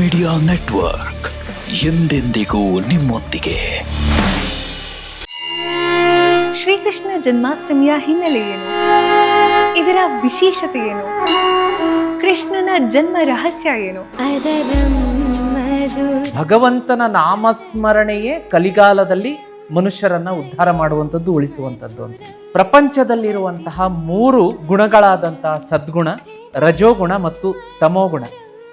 Media network ಎಂದೆಂದಿಗೂ ನಿಮ್ಮೊಂದಿಗೆ. ಶ್ರೀಕೃಷ್ಣ ಜನ್ಮಾಷ್ಟಮಿಯ ಹಿನ್ನೆಲೆಯೇನು ಇದರ ವಿಶೇಷತೆ ಏನು? ಕೃಷ್ಣನ ಜನ್ಮ ರಹಸ್ಯ ಏನು? ಭಗವಂತನ ನಾಮಸ್ಮರಣೆಯೇ ಕಲಿಗಾಲದಲ್ಲಿ ಮನುಷ್ಯರನ್ನ ಉದ್ಧಾರ ಮಾಡುವಂಥದ್ದು ಉಳಿಸುವಂಥದ್ದು ಅಂತ. ಪ್ರಪಂಚದಲ್ಲಿರುವಂತಹ ಮೂರು ಗುಣಗಳಾದಂತಹ ಸದ್ಗುಣ ರಜೋಗುಣ ಮತ್ತು ತಮೋಗುಣ.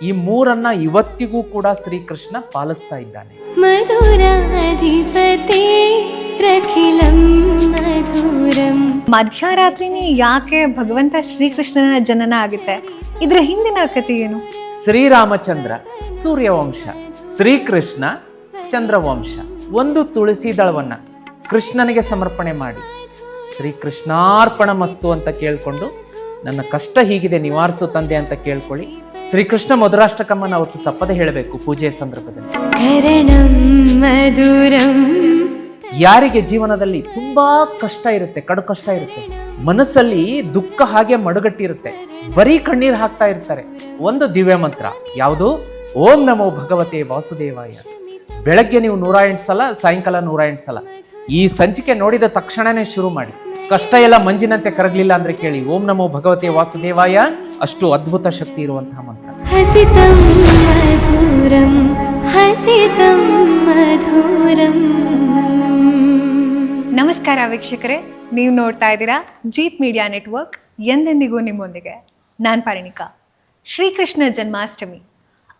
ಈ ಮೂರನ್ನ ಇವತ್ತಿಗೂ ಕೂಡ ಶ್ರೀಕೃಷ್ಣ ಪಾಲಿಸ್ತಾ ಇದ್ದಾನೆ. ಮಧುರಾಧಿಪತೆ ರಖಿಲಂ ಮಧುರಂ. ಮಧ್ಯರಾತ್ರಿನೇ ಯಾಕೆ ಭಗವಂತ ಶ್ರೀಕೃಷ್ಣನ ಜನನ ಆಗುತ್ತೆ? ಇದರ ಹಿಂದಿನ ಕಥೆ ಏನು? ಶ್ರೀರಾಮಚಂದ್ರ ಸೂರ್ಯವಂಶ ಶ್ರೀಕೃಷ್ಣ ಚಂದ್ರವಂಶ ಒಂದು ತುಳಸಿ ದಳವನ್ನ ಕೃಷ್ಣನಿಗೆ ಸಮರ್ಪಣೆ ಮಾಡಿ. ಶ್ರೀಕೃಷ್ಣಾರ್ಪಣ ಮಸ್ತು ಅಂತ ಕೇಳ್ಕೊಂಡು ನನ್ನ ಕಷ್ಟ ಹೀಗಿದೆ ನಿವಾರಿಸು ತಂದೆ ಅಂತ ಕೇಳ್ಕೊಳ್ಳಿ. ಶ್ರೀಕೃಷ್ಣ ಮಧುರಾಷ್ಟಕಮ್ಮನ ಅವತ್ತು ತಪ್ಪದೆ ಹೇಳಬೇಕು ಪೂಜೆಯ ಸಂದರ್ಭದಲ್ಲಿ. ಯಾರಿಗೆ ಜೀವನದಲ್ಲಿ ತುಂಬಾ ಕಷ್ಟ ಇರುತ್ತೆ ಕಡು ಕಷ್ಟ ಇರುತ್ತೆ. ಮನಸ್ಸಲ್ಲಿ ದುಃಖ ಹಾಗೆ ಮಡುಗಟ್ಟಿರುತ್ತೆ ಬರೀ ಕಣ್ಣೀರು ಹಾಕ್ತಾ ಇರ್ತಾರೆ. ಒಂದು ದಿವ್ಯ ಮಂತ್ರ ಯಾವುದು? ಓಂ ನಮೋ ಭಗವತೆ ವಾಸುದೇವಾಯ. ಬೆಳಗ್ಗೆ ನೀವು ನೂರ ಎಂಟು ಸಲ ಸಾಯಂಕಾಲ ನೂರ ಎಂಟು ಸಲ. ಈ ಸಂಚಿಕೆ ನೋಡಿದ ತಕ್ಷಣನೇ ಶುರು ಮಾಡಿ. ಕಷ್ಟ ಎಲ್ಲ ಮಂಜಿನಂತೆ ಕರಗಲಿಲ್ಲ ಅಂದ್ರೆ ಕೇಳಿ ಓಂ ನಮೋ ಭಗವತೆ ವಾಸುದೇವಾಯ ಅಷ್ಟು ಅದ್ಭುತ ಶಕ್ತಿ ಇರುವಂತಹ ಮಂತ್ರ. ಹಸಿತಂ ಮಧುರಂ ಹಸಿತಂ ಮಧುರಂ. ನಮಸ್ಕಾರ ವೀಕ್ಷಕರೇ ನೀವು ನೋಡ್ತಾ ಇದ್ದೀರಾ ಜೀತ್ ಮೀಡಿಯಾ ನೆಟ್ವರ್ಕ್ ಎಂದೆಂದಿಗೂ ನಿಮ್ಮೊಂದಿಗೆ ನಾನು ಪರಿಣಿಕಾ. ಶ್ರೀಕೃಷ್ಣ ಜನ್ಮಾಷ್ಟಮಿ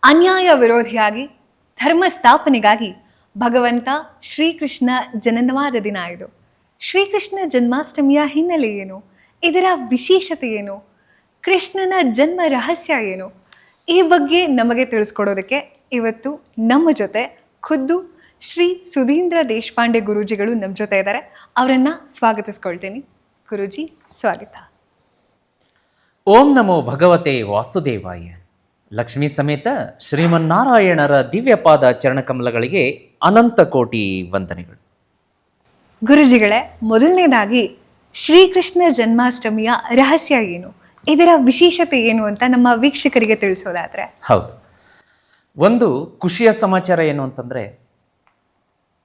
ಅನ್ಯಾಯ ವಿರೋಧಿಯಾಗಿ ಧರ್ಮ ಸ್ಥಾಪನೆಗಾಗಿ ಭಗವಂತ ಶ್ರೀಕೃಷ್ಣ ಜನನವಾದ ದಿನ ಇದು. ಶ್ರೀಕೃಷ್ಣ ಜನ್ಮಾಷ್ಟಮಿಯ ಹಿನ್ನೆಲೆ ಏನು? ಇದರ ವಿಶೇಷತೆ ಏನು? ಕೃಷ್ಣನ ಜನ್ಮ ರಹಸ್ಯ ಏನು? ಈ ಬಗ್ಗೆ ನಮಗೆ ತಿಳಿಸ್ಕೊಡೋದಕ್ಕೆ ಇವತ್ತು ನಮ್ಮ ಜೊತೆ ಖುದ್ದು ಶ್ರೀ ಸುಧೀಂದ್ರ ದೇಶಪಾಂಡೆ ಗುರೂಜಿಗಳು ನಮ್ಮ ಜೊತೆ ಇದ್ದಾರೆ. ಅವರನ್ನ ಸ್ವಾಗತಿಸ್ಕೊಳ್ತೀನಿ. ಗುರೂಜಿ, ಸ್ವಾಗತ. ಓಂ ನಮೋ ಭಗವತೆ ವಾಸುದೇವಾಯ. ಲಕ್ಷ್ಮೀ ಸಮೇತ ಶ್ರೀಮನ್ನಾರಾಯಣರ ದಿವ್ಯಪಾದ ಚರಣಕಮಲಗಳಿಗೆ ಅನಂತ ಕೋಟಿ ವಂದನೆಗಳು. ಗುರುಜಿಗಳೇ ಮೊದಲನೇದಾಗಿ ಶ್ರೀಕೃಷ್ಣ ಜನ್ಮಾಷ್ಟಮಿಯ ರಹಸ್ಯ ಏನು? ಇದರ ವಿಶೇಷತೆ ಏನು ಅಂತ ನಮ್ಮ ವೀಕ್ಷಕರಿಗೆ ತಿಳಿಸೋದಾದ್ರೆ? ಹೌದು. ಒಂದು ಖುಷಿಯ ಸಮಾಚಾರ ಏನು ಅಂತಂದರೆ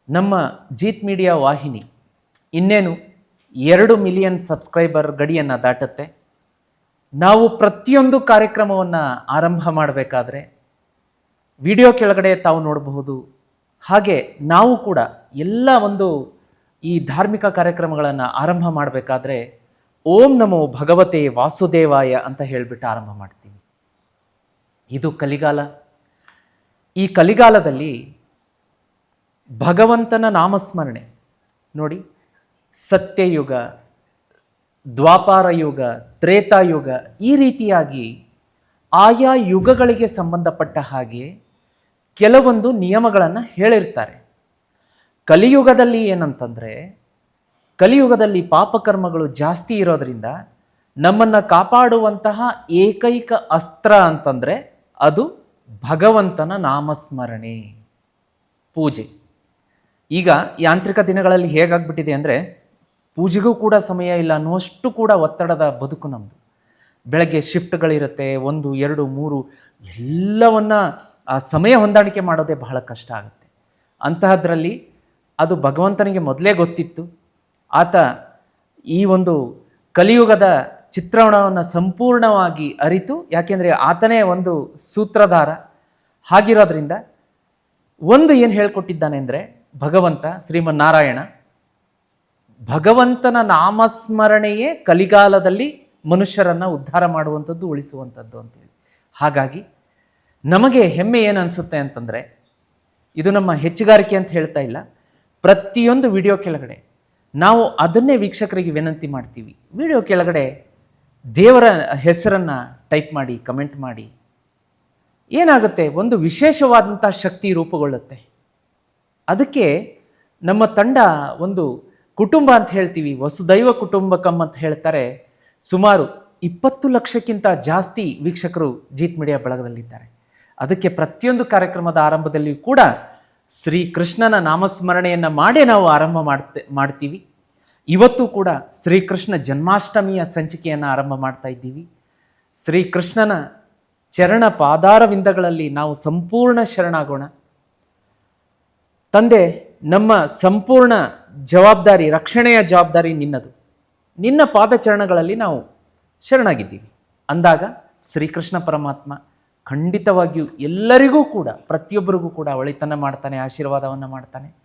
ನಮ್ಮ ಜೀತ್ ಮೀಡಿಯಾ ವಾಹಿನಿ ಇನ್ನೇನು ಎರಡು ಮಿಲಿಯನ್ ಸಬ್ಸ್ಕ್ರೈಬರ್ ಗಡಿಯನ್ನು ದಾಟುತ್ತೆ. ನಾವು ಪ್ರತಿಯೊಂದು ಕಾರ್ಯಕ್ರಮವನ್ನು ಆರಂಭ ಮಾಡಬೇಕಾದ್ರೆ ವಿಡಿಯೋ ಕೆಳಗಡೆ ತಾವು ನೋಡಬಹುದು. ಹಾಗೆ ನಾವು ಕೂಡ ಎಲ್ಲ ಒಂದು ಈ ಧಾರ್ಮಿಕ ಕಾರ್ಯಕ್ರಮಗಳನ್ನು ಆರಂಭ ಮಾಡಬೇಕಾದ್ರೆ ಓಂ ನಮೋ ಭಗವತೆ ವಾಸುದೇವಾಯ ಅಂತ ಹೇಳಿಬಿಟ್ಟು ಆರಂಭ ಮಾಡ್ತೀವಿ. ಇದು ಕಲಿಗಾಲ. ಈ ಕಲಿಗಾಲದಲ್ಲಿ ಭಗವಂತನ ನಾಮಸ್ಮರಣೆ. ನೋಡಿ, ಸತ್ಯಯುಗ ದ್ವಾಪಾರ ಯುಗ ತ್ರೇತಾಯುಗ ಈ ರೀತಿಯಾಗಿ ಆಯಾ ಯುಗಗಳಿಗೆ ಸಂಬಂಧಪಟ್ಟ ಹಾಗೆ ಕೆಲವೊಂದು ನಿಯಮಗಳನ್ನು ಹೇಳಿರ್ತಾರೆ. ಕಲಿಯುಗದಲ್ಲಿ ಏನಂತಂದರೆ, ಕಲಿಯುಗದಲ್ಲಿ ಪಾಪಕರ್ಮಗಳು ಜಾಸ್ತಿ ಇರೋದರಿಂದ ನಮ್ಮನ್ನು ಕಾಪಾಡುವಂತಹ ಏಕೈಕ ಅಸ್ತ್ರ ಅಂತಂದರೆ ಅದು ಭಗವಂತನ ನಾಮಸ್ಮರಣೆ, ಪೂಜೆ. ಈಗ ಯಾಂತ್ರಿಕ ದಿನಗಳಲ್ಲಿ ಹೇಗಾಗ್ಬಿಟ್ಟಿದೆ ಅಂದರೆ ಪೂಜೆಗೂ ಕೂಡ ಸಮಯ ಇಲ್ಲ ಅನ್ನುವಷ್ಟು ಕೂಡ ಒತ್ತಡದ ಬದುಕು ನಮ್ಮದು ಬೆಳಗ್ಗೆ ಶಿಫ್ಟ್ಗಳಿರುತ್ತೆ, ಒಂದು, ಎರಡು, ಮೂರು, ಎಲ್ಲವನ್ನ ಆ ಸಮಯ ಹೊಂದಾಣಿಕೆ ಮಾಡೋದೇ ಬಹಳ ಕಷ್ಟ ಆಗುತ್ತೆ. ಅಂತಹದ್ರಲ್ಲಿ ಅದು ಭಗವಂತನಿಗೆ ಮೊದಲೇ ಗೊತ್ತಿತ್ತು. ಆತ ಈ ಒಂದು ಕಲಿಯುಗದ ಚಿತ್ರಣವನ್ನು ಸಂಪೂರ್ಣವಾಗಿ ಅರಿತು, ಯಾಕೆಂದರೆ ಆತನೇ ಒಂದು ಸೂತ್ರಧಾರ. ಹಾಗಿರೋದ್ರಿಂದ ಒಂದು ಏನು ಹೇಳ್ಕೊಟ್ಟಿದ್ದಾನೆ ಅಂದರೆ ಭಗವಂತ ಶ್ರೀಮನ್ನಾರಾಯಣ ಭಗವಂತನ ನಾಮಸ್ಮರಣೆಯೇ ಕಲಿಗಾಲದಲ್ಲಿ ಮನುಷ್ಯರನ್ನು ಉದ್ಧಾರ ಮಾಡುವಂಥದ್ದು, ಉಳಿಸುವಂಥದ್ದು ಅಂತೇಳಿ ಹಾಗಾಗಿ ನಮಗೆ ಹೆಮ್ಮೆ ಏನು ಅನಿಸುತ್ತೆ ಅಂತಂದರೆ, ಇದು ನಮ್ಮ ಹೆಚ್ಚುಗಾರಿಕೆ ಅಂತ ಹೇಳ್ತಾ ಇಲ್ಲ. ಪ್ರತಿಯೊಂದು ವಿಡಿಯೋ ಕೆಳಗಡೆ ನಾವು ಅದನ್ನೇ ವೀಕ್ಷಕರಿಗೆ ವಿನಂತಿ ಮಾಡ್ತೀವಿ. ವಿಡಿಯೋ ಕೆಳಗಡೆ ದೇವರ ಹೆಸರನ್ನು ಟೈಪ್ ಮಾಡಿ, ಕಮೆಂಟ್ ಮಾಡಿ. ಏನಾಗುತ್ತೆ? ಒಂದು ವಿಶೇಷವಾದಂಥ ಶಕ್ತಿ ರೂಪುಗೊಳ್ಳುತ್ತೆ. ಅದಕ್ಕೆ ನಮ್ಮ ತಂಡ ಒಂದು ಕುಟುಂಬ ಅಂತ ಹೇಳ್ತೀವಿ, ವಸುದೈವ ಕುಟುಂಬಕಂ ಅಂತ ಹೇಳ್ತಾರೆ. ಸುಮಾರು ಇಪ್ಪತ್ತು ಲಕ್ಷಕ್ಕಿಂತ ಜಾಸ್ತಿ ವೀಕ್ಷಕರು ಜೀತ್ ಮೀಡಿಯಾ ಬಳಗದಲ್ಲಿದ್ದಾರೆ. ಅದಕ್ಕೆ ಪ್ರತಿಯೊಂದು ಕಾರ್ಯಕ್ರಮದ ಆರಂಭದಲ್ಲಿಯೂ ಕೂಡ ಶ್ರೀಕೃಷ್ಣನ ನಾಮಸ್ಮರಣೆಯನ್ನು ಮಾಡೇ ನಾವು ಆರಂಭ ಮಾಡ್ತೆ, ಮಾಡ್ತೀವಿ. ಇವತ್ತು ಕೂಡ ಶ್ರೀಕೃಷ್ಣ ಜನ್ಮಾಷ್ಟಮಿಯ ಸಂಚಿಕೆಯನ್ನು ಆರಂಭ ಮಾಡ್ತಾ ಇದ್ದೀವಿ. ಶ್ರೀಕೃಷ್ಣನ ಚರಣ ಪಾದಾರವಿಂದಗಳಲ್ಲಿ ನಾವು ಸಂಪೂರ್ಣ ಶರಣಾಗೋಣ. ತಂದೆ ನಮ್ಮ ಸಂಪೂರ್ಣ ಜವಾಬ್ದಾರಿ, ರಕ್ಷಣೆಯ ಜವಾಬ್ದಾರಿ ನಿನ್ನದು. ನಿನ್ನ ಪಾದಚರಣಗಳಲ್ಲಿ ನಾವು ಶರಣಾಗಿದ್ದೀವಿ. ಅಂದಾಗ ಶ್ರೀಕೃಷ್ಣ ಪರಮಾತ್ಮ ಖಂಡಿತವಾಗಿಯೂ ಎಲ್ಲರಿಗೂ ಕೂಡ, ಪ್ರತಿಯೊಬ್ಬರಿಗೂ ಕೂಡ ಒಳಿತನ ಮಾಡ್ತಾನೆ, ಆಶೀರ್ವಾದವನ್ನು ಮಾಡ್ತಾನೆ.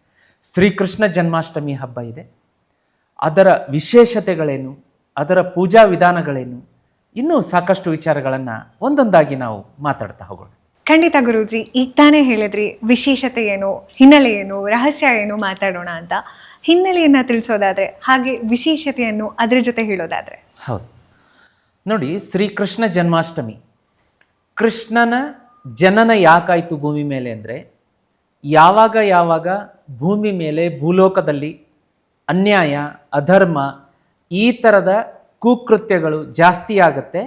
ಶ್ರೀಕೃಷ್ಣ ಜನ್ಮಾಷ್ಟಮಿ ಹಬ್ಬ ಇದೆ. ಅದರ ವಿಶೇಷತೆಗಳೇನು? ಅದರ ಪೂಜಾ ವಿಧಾನಗಳೇನು? ಇನ್ನೂ ಸಾಕಷ್ಟು ವಿಚಾರಗಳನ್ನು ಒಂದೊಂದಾಗಿ ನಾವು ಮಾತಾಡ್ತಾ ಹೋಗೋಣ. ಖಂಡಿತ ಗುರುಜಿ ಈಗ ತಾನೇ ಹೇಳಿದ್ರಿ, ವಿಶೇಷತೆ ಏನು, ಹಿನ್ನೆಲೆ ಏನು, ರಹಸ್ಯ ಏನು ಮಾತಾಡೋಣ ಅಂತ. ಹಿನ್ನೆಲೆಯನ್ನು ತಿಳಿಸೋದಾದರೆ, ಹಾಗೆ ವಿಶೇಷತೆಯನ್ನು ಅದರ ಜೊತೆ ಹೇಳೋದಾದರೆ. ಹೌದು. ನೋಡಿ, ಶ್ರೀಕೃಷ್ಣ ಜನ್ಮಾಷ್ಟಮಿ. ಕೃಷ್ಣನ ಜನನ ಯಾಕಾಯಿತು ಭೂಮಿ ಮೇಲೆ ಅಂದರೆ, ಯಾವಾಗ ಯಾವಾಗ ಭೂಮಿ ಮೇಲೆ ಭೂಲೋಕದಲ್ಲಿ ಅನ್ಯಾಯ, ಅಧರ್ಮ, ಈ ಥರದ ಕುಕೃತ್ಯಗಳು ಜಾಸ್ತಿ ಆಗುತ್ತೆ,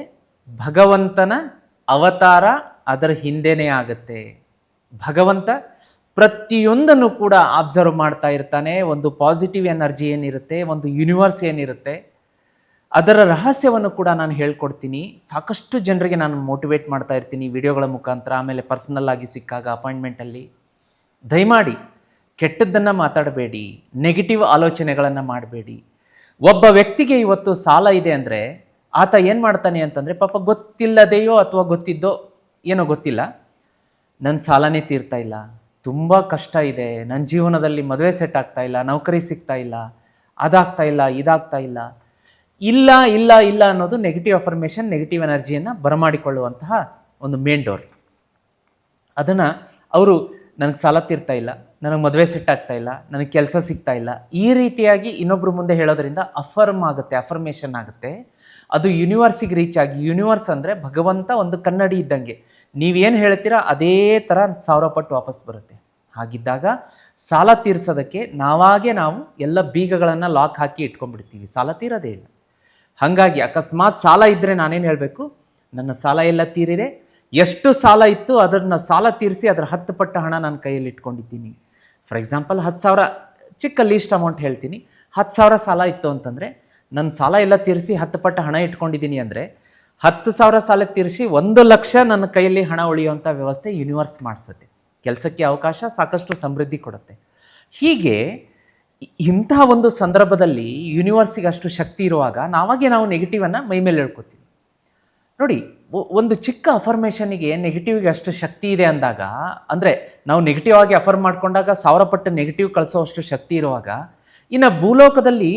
ಭಗವಂತನ ಅವತಾರ ಅದರ ಹಿಂದೆನೇ ಆಗುತ್ತೆ. ಭಗವಂತ ಪ್ರತಿಯೊಂದನ್ನು ಕೂಡ ಅಬ್ಸರ್ವ್ ಮಾಡ್ತಾ ಇರ್ತಾನೆ. ಒಂದು ಪಾಸಿಟಿವ್ ಎನರ್ಜಿ ಏನಿರುತ್ತೆ, ಒಂದು ಯೂನಿವರ್ಸ್ ಏನಿರುತ್ತೆ. ಅದರ ರಹಸ್ಯವನ್ನು ಕೂಡ ನಾನು ಹೇಳ್ಕೊಡ್ತೀನಿ. ಸಾಕಷ್ಟು ಜನರಿಗೆ ನಾನು ಮೋಟಿವೇಟ್ ಮಾಡ್ತಾ ಇರ್ತೀನಿ ವಿಡಿಯೋಗಳ ಮುಖಾಂತರ, ಆಮೇಲೆ ಪರ್ಸನಲ್ ಆಗಿ ಸಿಕ್ಕಾಗ ಅಪಾಯಿಂಟ್ಮೆಂಟಲ್ಲಿ ದಯಮಾಡಿ ಕೆಟ್ಟದ್ದನ್ನು ಮಾತಾಡಬೇಡಿ ನೆಗೆಟಿವ್ ಆಲೋಚನೆಗಳನ್ನು ಮಾಡಬೇಡಿ. ಒಬ್ಬ ವ್ಯಕ್ತಿಗೆ ಇವತ್ತು ಸಾಲ ಇದೆ ಅಂದರೆ, ಆತ ಏನು ಮಾಡ್ತಾನೆ ಅಂತಂದರೆ, ಪಾಪ ಗೊತ್ತಿಲ್ಲದೆಯೋ ಅಥವಾ ಗೊತ್ತಿದ್ದೋ ಏನೋ ಗೊತ್ತಿಲ್ಲ. ನನ್ನ ಸಾಲನೇ ತೀರ್ತಾ ಇಲ್ಲ. ತುಂಬ ಕಷ್ಟ ಇದೆ. ನನ್ನ ಜೀವನದಲ್ಲಿ ಮದುವೆ ಸೆಟ್ ಆಗ್ತಾ ಇಲ್ಲ. ನೌಕರಿ ಸಿಗ್ತಾ ಇಲ್ಲ. ಅದಾಗ್ತಾ ಇಲ್ಲ, ಇದಾಗ್ತಾ ಇಲ್ಲ. ಇಲ್ಲ ಇಲ್ಲ ಇಲ್ಲ ಅನ್ನೋದು ನೆಗೆಟಿವ್ ಅಫರ್ಮೇಷನ್ ನೆಗೆಟಿವ್ ಎನರ್ಜಿಯನ್ನು ಬರಮಾಡಿಕೊಳ್ಳುವಂತಹ ಒಂದು ಮೇನ್ ಡೋರ್ ಅದನ್ನು ಅವರು ನನಗೆ ಸಾಲ ತೀರ್ತಾ ಇಲ್ಲ, ನನಗೆ ಮದುವೆ ಸೆಟ್ ಆಗ್ತಾ ಇಲ್ಲ, ನನಗೆ ಕೆಲಸ ಸಿಗ್ತಾ ಇಲ್ಲ. ಈ ರೀತಿಯಾಗಿ ಇನ್ನೊಬ್ಬರು ಮುಂದೆ ಹೇಳೋದ್ರಿಂದ ಅಫರ್ಮ್ ಆಗುತ್ತೆ ಅಫರ್ಮೇಷನ್ ಆಗುತ್ತೆ. ಅದು ಯೂನಿವರ್ಸಿಗೆ ರೀಚ್ ಆಗಿ ಯೂನಿವರ್ಸ್ ಅಂದರೆ ಭಗವಂತ ಒಂದು ಕನ್ನಡಿ ಇದ್ದಂಗೆ. ನೀವೇನು ಹೇಳ್ತೀರಾ ಅದೇ ಥರ ಸಾವಿರ ಪಟ್ಟು ವಾಪಸ್ ಬರುತ್ತೆ. ಹಾಗಿದ್ದಾಗ ಸಾಲ ತೀರಿಸೋದಕ್ಕೆ ನಾವಾಗೆ ನಾವು ಎಲ್ಲ ಬೀಗಗಳನ್ನು ಲಾಕ್ ಹಾಕಿ ಇಟ್ಕೊಂಡ್ಬಿಡ್ತೀವಿ. ಸಾಲ ತೀರೋದೇ ಇಲ್ಲ. ಹಾಗಾಗಿ ಅಕಸ್ಮಾತ್ ಸಾಲ ಇದ್ದರೆ ನಾನೇನು ಹೇಳಬೇಕು? ನನ್ನ ಸಾಲ ಎಲ್ಲ ತೀರಿದೆ. ಎಷ್ಟು ಸಾಲ ಇತ್ತು ಅದನ್ನು ಸಾಲ ತೀರಿಸಿ ಅದರ ಹತ್ತು ಪಟ್ಟು ಹಣ ನಾನು ಕೈಯಲ್ಲಿ ಇಟ್ಕೊಂಡಿದ್ದೀನಿ. ಫಾರ್ ಎಕ್ಸಾಂಪಲ್ ಹತ್ತು ಸಾವಿರ ಚಿಕ್ಕ ಲೀಸ್ಟ್ ಅಮೌಂಟ್ ಹೇಳ್ತೀನಿ. ಹತ್ತು ಸಾವಿರ ಸಾಲ ಇತ್ತು ಅಂತಂದರೆ ನನ್ನ ಸಾಲ ಎಲ್ಲ ತೀರಿಸಿ ಹತ್ತು ಪಟ್ಟು ಹಣ ಇಟ್ಕೊಂಡಿದ್ದೀನಿ ಅಂದರೆ ಹತ್ತು ಸಾವಿರ ಸಾಲ ತೀರಿಸಿ ಒಂದು ಲಕ್ಷ ನನ್ನ ಕೈಯಲ್ಲಿ ಹಣ ಉಳಿಯುವಂಥ ವ್ಯವಸ್ಥೆ ಯೂನಿವರ್ಸ್ ಮಾಡಿಸುತ್ತೆ. ಕೆಲಸಕ್ಕೆ ಅವಕಾಶ ಸಾಕಷ್ಟು ಸಮೃದ್ಧಿ ಕೊಡುತ್ತೆ. ಹೀಗೆ ಇಂತಹ ಒಂದು ಸಂದರ್ಭದಲ್ಲಿ ಯೂನಿವರ್ಸಿಗೆ ಅಷ್ಟು ಶಕ್ತಿ ಇರುವಾಗ ನಾವಾಗೆ ನಾವು ನೆಗೆಟಿವನ್ನು ಮೈ ಮೇಲೆ ಹೇಳ್ಕೊತೀವಿ ನೋಡಿ ಒಂದು ಚಿಕ್ಕ ಅಫರ್ಮೇಷನಿಗೆ ನೆಗೆಟಿವ್ಗೆ ಅಷ್ಟು ಶಕ್ತಿ ಇದೆ ಅಂದಾಗ, ಅಂದರೆ ನಾವು ನೆಗೆಟಿವ್ ಆಗಿ ಅಫರ್ ಮಾಡಿಕೊಂಡಾಗ ಸಾವಿರ ಪಟ್ಟು ನೆಗೆಟಿವ್ ಕಳಿಸೋವಷ್ಟು ಶಕ್ತಿ ಇರುವಾಗ ಇನ್ನು ಭೂಲೋಕದಲ್ಲಿ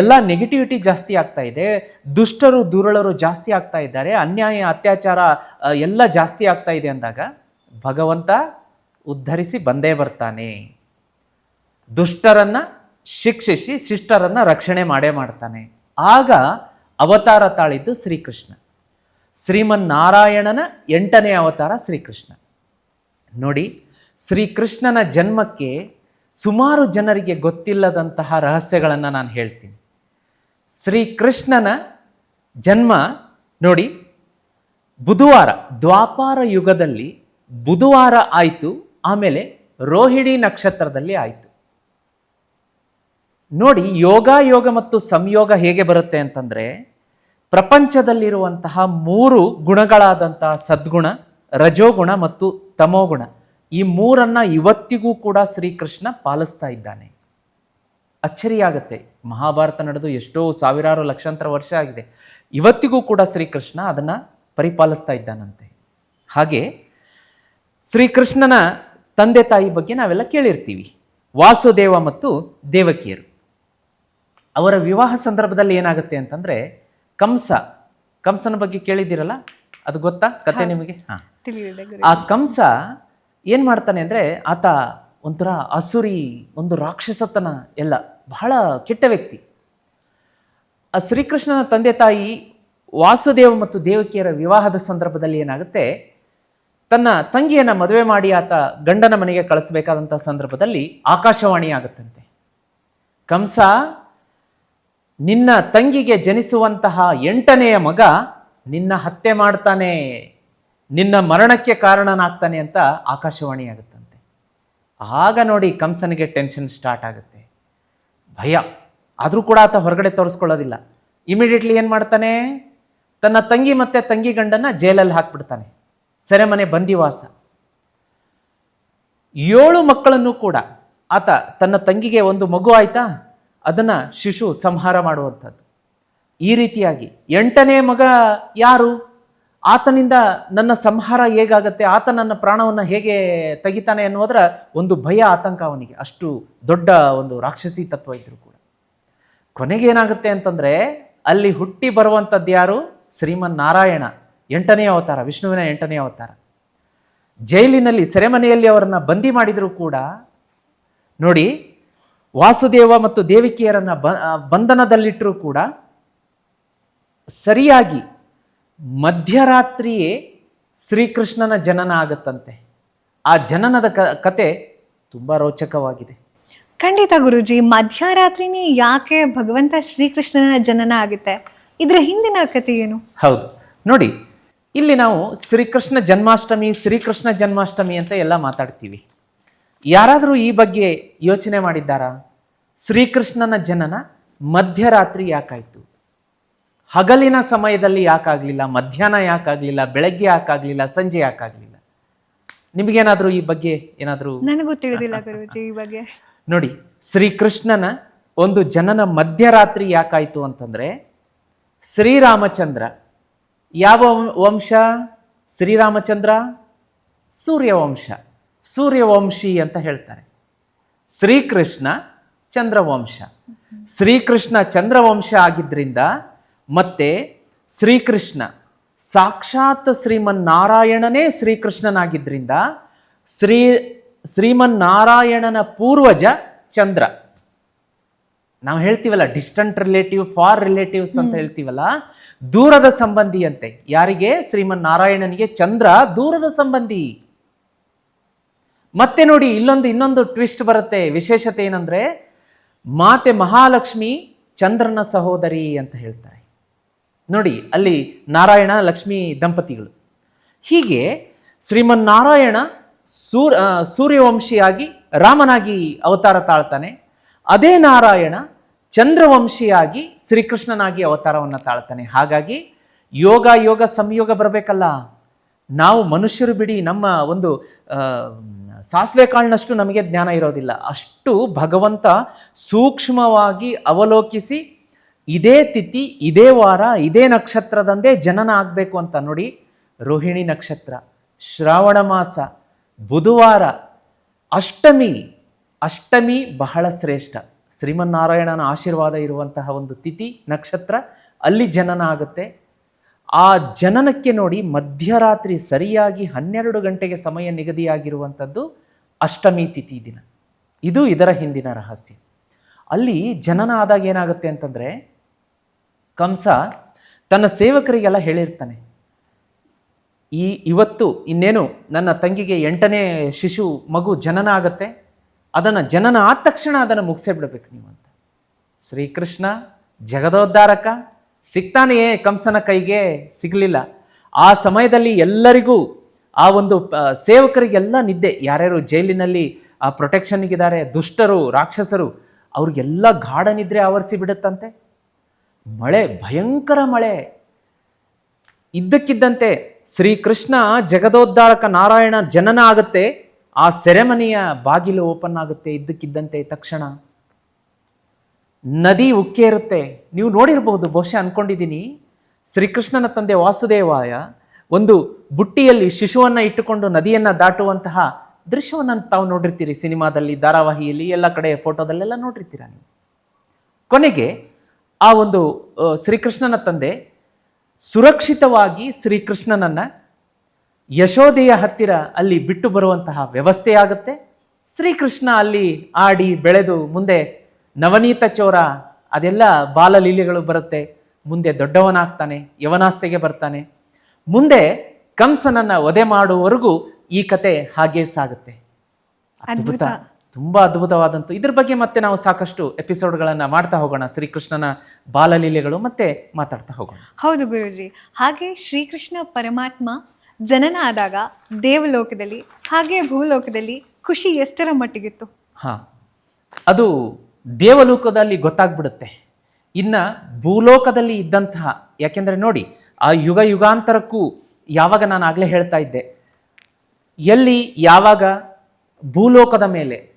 ಎಲ್ಲ ನೆಗೆಟಿವಿಟಿ ಜಾಸ್ತಿ ಆಗ್ತಾ ಇದೆ, ದುಷ್ಟರು ದುರುಳರು ಜಾಸ್ತಿ ಆಗ್ತಾ ಇದ್ದಾರೆ, ಅನ್ಯಾಯ, ಅತ್ಯಾಚಾರ ಎಲ್ಲ ಜಾಸ್ತಿ ಆಗ್ತಾ ಇದೆ ಅಂದಾಗ ಭಗವಂತ ಉದ್ಧರಿಸಿ ಬಂದೇ ಬರ್ತಾನೆ. ದುಷ್ಟರನ್ನ ಶಿಕ್ಷಿಸಿ, ಶಿಷ್ಟರನ್ನು ರಕ್ಷಣೆ ಮಾಡೇ ಮಾಡ್ತಾನೆ. ಆಗ ಅವತಾರ ತಾಳಿದ್ದು ಶ್ರೀಕೃಷ್ಣ. ಶ್ರೀಮನ್ನಾರಾಯಣನ ಎಂಟನೇ ಅವತಾರ ಶ್ರೀಕೃಷ್ಣ. ನೋಡಿ, ಶ್ರೀಕೃಷ್ಣನ ಜನ್ಮಕ್ಕೆ ಸುಮಾರು ಜನರಿಗೆ ಗೊತ್ತಿಲ್ಲದಂತಹ ರಹಸ್ಯಗಳನ್ನು ನಾನು ಹೇಳ್ತೀನಿ. ಶ್ರೀಕೃಷ್ಣನ ಜನ್ಮ ನೋಡಿ, ಬುಧವಾರ, ದ್ವಾಪಾರ ಯುಗದಲ್ಲಿ ಬುಧವಾರ ಆಯಿತು, ಆಮೇಲೆ ರೋಹಿಣಿ ನಕ್ಷತ್ರದಲ್ಲಿ ಆಯಿತು. ನೋಡಿ ಯೋಗ ಯೋಗ ಮತ್ತು ಸಂಯೋಗ ಹೇಗೆ ಬರುತ್ತೆ ಅಂತಂದ್ರೆ, ಪ್ರಪಂಚದಲ್ಲಿರುವಂತಹ ಮೂರು ಗುಣಗಳಾದಂತಹ ಸದ್ಗುಣ, ರಜೋಗುಣ ಮತ್ತು ತಮೋಗುಣ. ಈ ಮೂರನ್ನ ಇವತ್ತಿಗೂ ಕೂಡ ಶ್ರೀಕೃಷ್ಣ ಪಾಲಿಸ್ತಾ ಇದ್ದಾನೆ. ಅಚ್ಚರಿಯಾಗತ್ತೆ. ಮಹಾಭಾರತ ನಡೆದು ಎಷ್ಟೋ ಸಾವಿರಾರು ಲಕ್ಷಾಂತರ ವರ್ಷ ಆಗಿದೆ. ಇವತ್ತಿಗೂ ಕೂಡ ಶ್ರೀಕೃಷ್ಣ ಅದನ್ನ ಪರಿಪಾಲಿಸ್ತಾ ಇದ್ದಾನಂತೆ. ಹಾಗೆ ಶ್ರೀಕೃಷ್ಣನ ತಂದೆ ತಾಯಿ ಬಗ್ಗೆ ನಾವೆಲ್ಲ ಕೇಳಿರ್ತೀವಿ. ವಾಸುದೇವ ಮತ್ತು ದೇವಕಿಯರು. ಅವರ ವಿವಾಹ ಸಂದರ್ಭದಲ್ಲಿ ಏನಾಗುತ್ತೆ ಅಂತಂದ್ರೆ ಕಂಸ ಕಂಸನ ಬಗ್ಗೆ ಕೇಳಿದ್ದೀರಲ್ಲ? ಅದು ಗೊತ್ತಾ? ಕತೆ ನಿಮಗೆ? ಹಾ. ಆ ಕಂಸ ಏನ್ ಮಾಡ್ತಾನೆ ಅಂದರೆ ಆತ ಒಂಥರ ಅಸುರಿ, ಒಂದು ರಾಕ್ಷಸತನ ಎಲ್ಲ, ಬಹಳ ಕೆಟ್ಟ ವ್ಯಕ್ತಿ. ಆ ಶ್ರೀಕೃಷ್ಣನ ತಂದೆ ತಾಯಿ ವಾಸುದೇವ ಮತ್ತು ದೇವಕಿಯರ ವಿವಾಹದ ಸಂದರ್ಭದಲ್ಲಿ ಏನಾಗುತ್ತೆ, ತನ್ನ ತಂಗಿಯನ್ನು ಮದುವೆ ಮಾಡಿ ಆತ ಗಂಡನ ಮನೆಗೆ ಕಳಿಸಬೇಕಾದಂಥ ಸಂದರ್ಭದಲ್ಲಿ ಆಕಾಶವಾಣಿ ಆಗುತ್ತಂತೆ. ಕಂಸ, ನಿನ್ನ ತಂಗಿಗೆ ಜನಿಸುವಂತಹ ಎಂಟನೆಯ ಮಗ ನಿನ್ನ ಹತ್ಯೆ ಮಾಡ್ತಾನೆ. ನಿನ್ನ ಮರಣಕ್ಕೆ ಕಾರಣನಾಗ್ತಾನೆ ಅಂತ ಆಕಾಶವಾಣಿ ಆಗುತ್ತಂತೆ. ಆಗ ನೋಡಿ ಕಂಸನಿಗೆ ಟೆನ್ಷನ್ ಸ್ಟಾರ್ಟ್ ಆಗುತ್ತೆ. ಭಯ. ಆದರೂ ಕೂಡ ಆತ ಹೊರಗಡೆ ತೋರಿಸ್ಕೊಳ್ಳೋದಿಲ್ಲ. ಇಮಿಡಿಯೇಟ್ಲಿ ಏನು ಮಾಡ್ತಾನೆ? ತನ್ನ ತಂಗಿ ಮತ್ತೆ ತಂಗಿ ಗಂಡನ್ನು ಜೈಲಲ್ಲಿ ಹಾಕ್ಬಿಡ್ತಾನೆ. ಸೆರೆಮನೆ ಬಂದಿವಾಸ. ಏಳು ಮಕ್ಕಳನ್ನು ಕೂಡ ಆತ ತನ್ನ ತಂಗಿಗೆ ಒಂದು ಮಗು ಆಯ್ತಾ? ಅದನ್ನು ಶಿಶು ಸಂಹಾರ ಮಾಡುವಂಥದ್ದು. ಈ ರೀತಿಯಾಗಿ ಎಂಟನೇ ಮಗ ಯಾರು? ಆತನಿಂದ ನನ್ನ ಸಂಹಾರ ಹೇಗಾಗತ್ತೆ? ಆತ ನನ್ನ ಪ್ರಾಣವನ್ನು ಹೇಗೆ ತೆಗಿತಾನೆ ಅನ್ನೋದ್ರ ಒಂದು ಭಯ, ಆತಂಕ ಅವನಿಗೆ. ಅಷ್ಟು ದೊಡ್ಡ ಒಂದು ರಾಕ್ಷಸಿ ತತ್ವ ಇದ್ರು ಕೂಡ. ಕೊನೆಗೆ ಏನಾಗುತ್ತೆ ಅಂತಂದರೆ, ಅಲ್ಲಿ ಹುಟ್ಟಿ ಬರುವಂಥದ್ದು ಯಾರು? ಶ್ರೀಮನ್ ನಾರಾಯಣ ಎಂಟನೇ ಅವತಾರ, ವಿಷ್ಣುವಿನ ಎಂಟನೇ ಅವತಾರ. ಜೈಲಿನಲ್ಲಿ, ಸೆರೆಮನೆಯಲ್ಲಿ ಅವರನ್ನು ಬಂದಿ ಮಾಡಿದರೂ ಕೂಡ, ನೋಡಿ, ವಾಸುದೇವ ಮತ್ತು ದೇವಿಕೆಯರನ್ನು ಬ ಬಂಧನದಲ್ಲಿಟ್ಟರೂ ಕೂಡ, ಸರಿಯಾಗಿ ಮಧ್ಯರಾತ್ರಿಯೇ ಶ್ರೀಕೃಷ್ಣನ ಜನನ ಆಗತ್ತಂತೆ. ಆ ಜನನದ ಕ ಕತೆ ತುಂಬ ರೋಚಕವಾಗಿದೆ. ಖಂಡಿತ ಗುರುಜಿ ಮಧ್ಯರಾತ್ರಿನೇ ಯಾಕೆ ಭಗವಂತ ಶ್ರೀಕೃಷ್ಣನ ಜನನ ಆಗುತ್ತೆ? ಇದರ ಹಿಂದಿನ ಕತೆ ಏನು? ಹೌದು. ನೋಡಿ ಇಲ್ಲಿ ನಾವು ಶ್ರೀಕೃಷ್ಣ ಜನ್ಮಾಷ್ಟಮಿ ಶ್ರೀಕೃಷ್ಣ ಜನ್ಮಾಷ್ಟಮಿ ಅಂತ ಎಲ್ಲ ಮಾತಾಡ್ತೀವಿ. ಯಾರಾದರೂ ಈ ಬಗ್ಗೆ ಯೋಚನೆ ಮಾಡಿದ್ದಾರಾ? ಶ್ರೀಕೃಷ್ಣನ ಜನನ ಮಧ್ಯರಾತ್ರಿ ಯಾಕಾಯ್ತು? ಹಗಲಿನ ಸಮಯದಲ್ಲಿ ಯಾಕಾಗಲಿಲ್ಲ ಮಧ್ಯಾಹ್ನ ಯಾಕಾಗಲಿಲ್ಲ ಬೆಳಗ್ಗೆ ಯಾಕಾಗಲಿಲ್ಲ ಸಂಜೆ ಯಾಕಾಗಲಿಲ್ಲ? ನಿಮಗೇನಾದರೂ ಈ ಬಗ್ಗೆ ಏನಾದರೂ ನನಗೂ ತಿಳಿದಿಲ್ಲ ಗುರುಜಿ ಈ ಬಗ್ಗೆ. ನೋಡಿ ಶ್ರೀಕೃಷ್ಣನ ಒಂದು ಜನನ ಮಧ್ಯರಾತ್ರಿ ಯಾಕಾಯಿತು ಅಂತಂದರೆ ಶ್ರೀರಾಮಚಂದ್ರ ಯಾವ ವಂಶ- ವಂಶ? ಶ್ರೀರಾಮಚಂದ್ರ ಸೂರ್ಯವಂಶ ಸೂರ್ಯವಂಶಿ ಅಂತ ಹೇಳ್ತಾರೆ. ಶ್ರೀಕೃಷ್ಣ ಚಂದ್ರವಂಶ. ಶ್ರೀಕೃಷ್ಣ ಚಂದ್ರವಂಶ ಆಗಿದ್ರಿಂದ ಮತ್ತೆ ಶ್ರೀಕೃಷ್ಣ ಸಾಕ್ಷಾತ್ ಶ್ರೀಮನ್ನಾರಾಯಣನೇ ಶ್ರೀಕೃಷ್ಣನಾಗಿದ್ದರಿಂದ ಶ್ರೀ ಶ್ರೀಮನ್ನಾರಾಯಣನ ಪೂರ್ವಜ ಚಂದ್ರ. ನಾವು ಹೇಳ್ತೀವಲ್ಲ ಡಿಸ್ಟಂಟ್ ರಿಲೇಟಿವ್ ಫಾರ್ ರಿಲೇಟಿವ್ಸ್ ಅಂತ ಹೇಳ್ತೀವಲ್ಲ ದೂರದ ಸಂಬಂಧಿ ಅಂತೆ ಯಾರಿಗೆ? ಶ್ರೀಮನ್ನಾರಾಯಣನಿಗೆ. ಚಂದ್ರ ದೂರದ ಸಂಬಂಧಿ. ಮತ್ತೆ ನೋಡಿ ಇಲ್ಲೊಂದು ಇನ್ನೊಂದು ಟ್ವಿಸ್ಟ್ ಬರುತ್ತೆ. ವಿಶೇಷತೆ ಏನಂದ್ರೆ ಮಾತೆ ಮಹಾಲಕ್ಷ್ಮಿ ಚಂದ್ರನ ಸಹೋದರಿ ಅಂತ ಹೇಳ್ತಾರೆ. ನೋಡಿ, ಅಲ್ಲಿ ನಾರಾಯಣ, ಲಕ್ಷ್ಮಿ ದಂಪತಿಗಳು. ಹೀಗೆ ಶ್ರೀಮನ್ನಾರಾಯಣ ಸೂರ್ ಸೂರ್ಯವಂಶಿಯಾಗಿ ರಾಮನಾಗಿ ಅವತಾರ ತಾಳ್ತಾನೆ. ಅದೇ ನಾರಾಯಣ ಚಂದ್ರವಂಶಿಯಾಗಿ ಶ್ರೀಕೃಷ್ಣನಾಗಿ ಅವತಾರವನ್ನು ತಾಳ್ತಾನೆ. ಹಾಗಾಗಿ ಯೋಗ ಯೋಗ, ಸಂಯೋಗ ಬರಬೇಕಲ್ಲ. ನಾವು ಮನುಷ್ಯರು ಬಿಡಿ, ನಮ್ಮ ಒಂದು ಸಾಸಿವೆ ಕಾಳಿನಷ್ಟು ನಮಗೆ ಜ್ಞಾನ ಇರೋದಿಲ್ಲ. ಅಷ್ಟು ಭಗವಂತ ಸೂಕ್ಷ್ಮವಾಗಿ ಅವಲೋಕಿಸಿ ಇದೇ ತಿಥಿ, ಇದೇ ವಾರ, ಇದೇ ನಕ್ಷತ್ರದಂದೇ ಜನನ ಆಗಬೇಕು ಅಂತ ನೋಡಿ ರೋಹಿಣಿ ನಕ್ಷತ್ರ, ಶ್ರಾವಣ ಮಾಸ, ಬುಧವಾರ, ಅಷ್ಟಮಿ ಅಷ್ಟಮಿ ಬಹಳ ಶ್ರೇಷ್ಠ. ಶ್ರೀಮನ್ನಾರಾಯಣನ ಆಶೀರ್ವಾದ ಇರುವಂತಹ ಒಂದು ತಿಥಿ, ನಕ್ಷತ್ರ, ಅಲ್ಲಿ ಜನನ ಆಗುತ್ತೆ. ಆ ಜನನಕ್ಕೆ ನೋಡಿ ಮಧ್ಯರಾತ್ರಿ ಸರಿಯಾಗಿ ಹನ್ನೆರಡು ಗಂಟೆಗೆ ಸಮಯ ನಿಗದಿಯಾಗಿರುವಂಥದ್ದು ಅಷ್ಟಮಿ ತಿಥಿ ದಿನ. ಇದು ಇದರ ಹಿಂದಿನ ರಹಸ್ಯ. ಅಲ್ಲಿ ಜನನ ಆದಾಗ ಏನಾಗುತ್ತೆ ಅಂತಂದರೆ ಕಂಸ ತನ್ನ ಸೇವಕರಿಗೆಲ್ಲ ಹೇಳಿರ್ತಾನೆ. ಈ ಇವತ್ತು ಇನ್ನೇನು ನನ್ನ ತಂಗಿಗೆ ಎಂಟನೇ ಶಿಶು ಮಗು ಜನನ ಆಗತ್ತೆ ಅದನ್ನು ಜನನ ಆದ ತಕ್ಷಣ ಅದನ್ನು ಮುಗಿಸೇ ಬಿಡಬೇಕು ನೀವು ಅಂತ. ಶ್ರೀಕೃಷ್ಣ, ಜಗದೋದ್ಧಾರಕ ಸಿಗ್ತಾನೆಯೇ ಕಂಸನ ಕೈಗೆ ಸಿಗಲಿಲ್ಲ. ಆ ಸಮಯದಲ್ಲಿ ಎಲ್ಲರಿಗೂ ಆ ಒಂದು ಸೇವಕರಿಗೆಲ್ಲ ನಿದ್ದೆ. ಯಾರ್ಯಾರು ಜೈಲಿನಲ್ಲಿ, ಆ ಪ್ರೊಟೆಕ್ಷನ್ಗಿದ್ದಾರೆ ದುಷ್ಟರು, ರಾಕ್ಷಸರು, ಅವ್ರಿಗೆಲ್ಲ ಗಾಢ ನಿದ್ರೆ ಆವರಿಸಿ ಬಿಡುತ್ತಂತೆ. ಮಳೆ, ಭಯಂಕರ ಮಳೆ. ಇದ್ದಕ್ಕಿದ್ದಂತೆ ಶ್ರೀಕೃಷ್ಣ ಜಗದೋದ್ಧಾರಕ ನಾರಾಯಣ ಜನನ ಆಗುತ್ತೆ, ಆ ಸೆರೆಮನೆಯ ಬಾಗಿಲು ಓಪನ್ ಆಗುತ್ತೆ ಇದ್ದಕ್ಕಿದ್ದಂತೆ ತಕ್ಷಣ. ನದಿ ಉಕ್ಕೇ ಇರುತ್ತೆ ನೀವು ನೋಡಿರಬಹುದು ಬಹುಶಃ ಅನ್ಕೊಂಡಿದ್ದೀನಿ ಶ್ರೀಕೃಷ್ಣನ ತಂದೆ ವಾಸುದೇವಾಯ ಒಂದು ಬುಟ್ಟಿಯಲ್ಲಿ ಶಿಶುವನ್ನ ಇಟ್ಟುಕೊಂಡು ನದಿಯನ್ನ ದಾಟುವಂತಹ ದೃಶ್ಯವನ್ನು ತಾವು ನೋಡಿರ್ತೀರಿ ಸಿನಿಮಾದಲ್ಲಿ, ಧಾರಾವಾಹಿಯಲ್ಲಿ, ಎಲ್ಲ ಕಡೆ ಫೋಟೋದಲ್ಲೆಲ್ಲ ನೋಡಿರ್ತೀರ ನೀವು? ಕೊನೆಗೆ ಆ ಒಂದು ಶ್ರೀಕೃಷ್ಣನ ತಂದೆ ಸುರಕ್ಷಿತವಾಗಿ ಶ್ರೀಕೃಷ್ಣನನ್ನ ಯಶೋದೆಯ ಹತ್ತಿರ ಅಲ್ಲಿ ಬಿಟ್ಟು ಬರುವಂತಹ ವ್ಯವಸ್ಥೆ ಆಗುತ್ತೆ. ಶ್ರೀಕೃಷ್ಣ ಅಲ್ಲಿ ಆಡಿ ಬೆಳೆದು ಮುಂದೆ ನವನೀತ ಚೋರ, ಅದೆಲ್ಲ ಬಾಲಲೀಲೆಗಳು ಬರುತ್ತೆ. ಮುಂದೆ ದೊಡ್ಡವನಾಗ್ತಾನೆ, ಯವನಾಸ್ತೆಗೆ ಬರ್ತಾನೆ. ಮುಂದೆ ಕಂಸನನ್ನ ವಧೆ ಮಾಡುವವರೆಗೂ ಈ ಕತೆ ಹಾಗೇ ಸಾಗುತ್ತೆ. ಅದ್ಭುತ. ತುಂಬಾ ಅದ್ಭುತವಾದಂಥ ಇದ್ರ ಬಗ್ಗೆ ಮತ್ತೆ ನಾವು ಸಾಕಷ್ಟು ಎಪಿಸೋಡ್ಗಳನ್ನು ಮಾಡ್ತಾ ಹೋಗೋಣ. ಶ್ರೀಕೃಷ್ಣನ ಬಾಲಲೀಲೆಗಳು ಮತ್ತೆ ಮಾತಾಡ್ತಾ ಹೋಗೋಣ. ಹೌದು ಗುರುಜಿ. ಹಾಗೆ ಶ್ರೀಕೃಷ್ಣ ಪರಮಾತ್ಮ ಜನನ ಆದಾಗ ದೇವಲೋಕದಲ್ಲಿ ಹಾಗೆ ಭೂಲೋಕದಲ್ಲಿ ಖುಷಿ ಎಷ್ಟರ ಮಟ್ಟಿಗಿತ್ತು? ಹಾ. ಅದು ದೇವಲೋಕದಲ್ಲಿ ಗೊತ್ತಾಗ್ಬಿಡುತ್ತೆ. ಇನ್ನ ಭೂಲೋಕದಲ್ಲಿ ಇದ್ದಂತಹ ಯಾಕೆಂದ್ರೆ ನೋಡಿ ಆ ಯುಗ ಯುಗಾಂತರಕ್ಕೂ ಯಾವಾಗ ನಾನು ಆಗಲೇ ಹೇಳ್ತಾ ಇದ್ದೆ ಎಲ್ಲಿ ಯಾವಾಗ ಭೂಲೋಕದ ಮೇಲೆ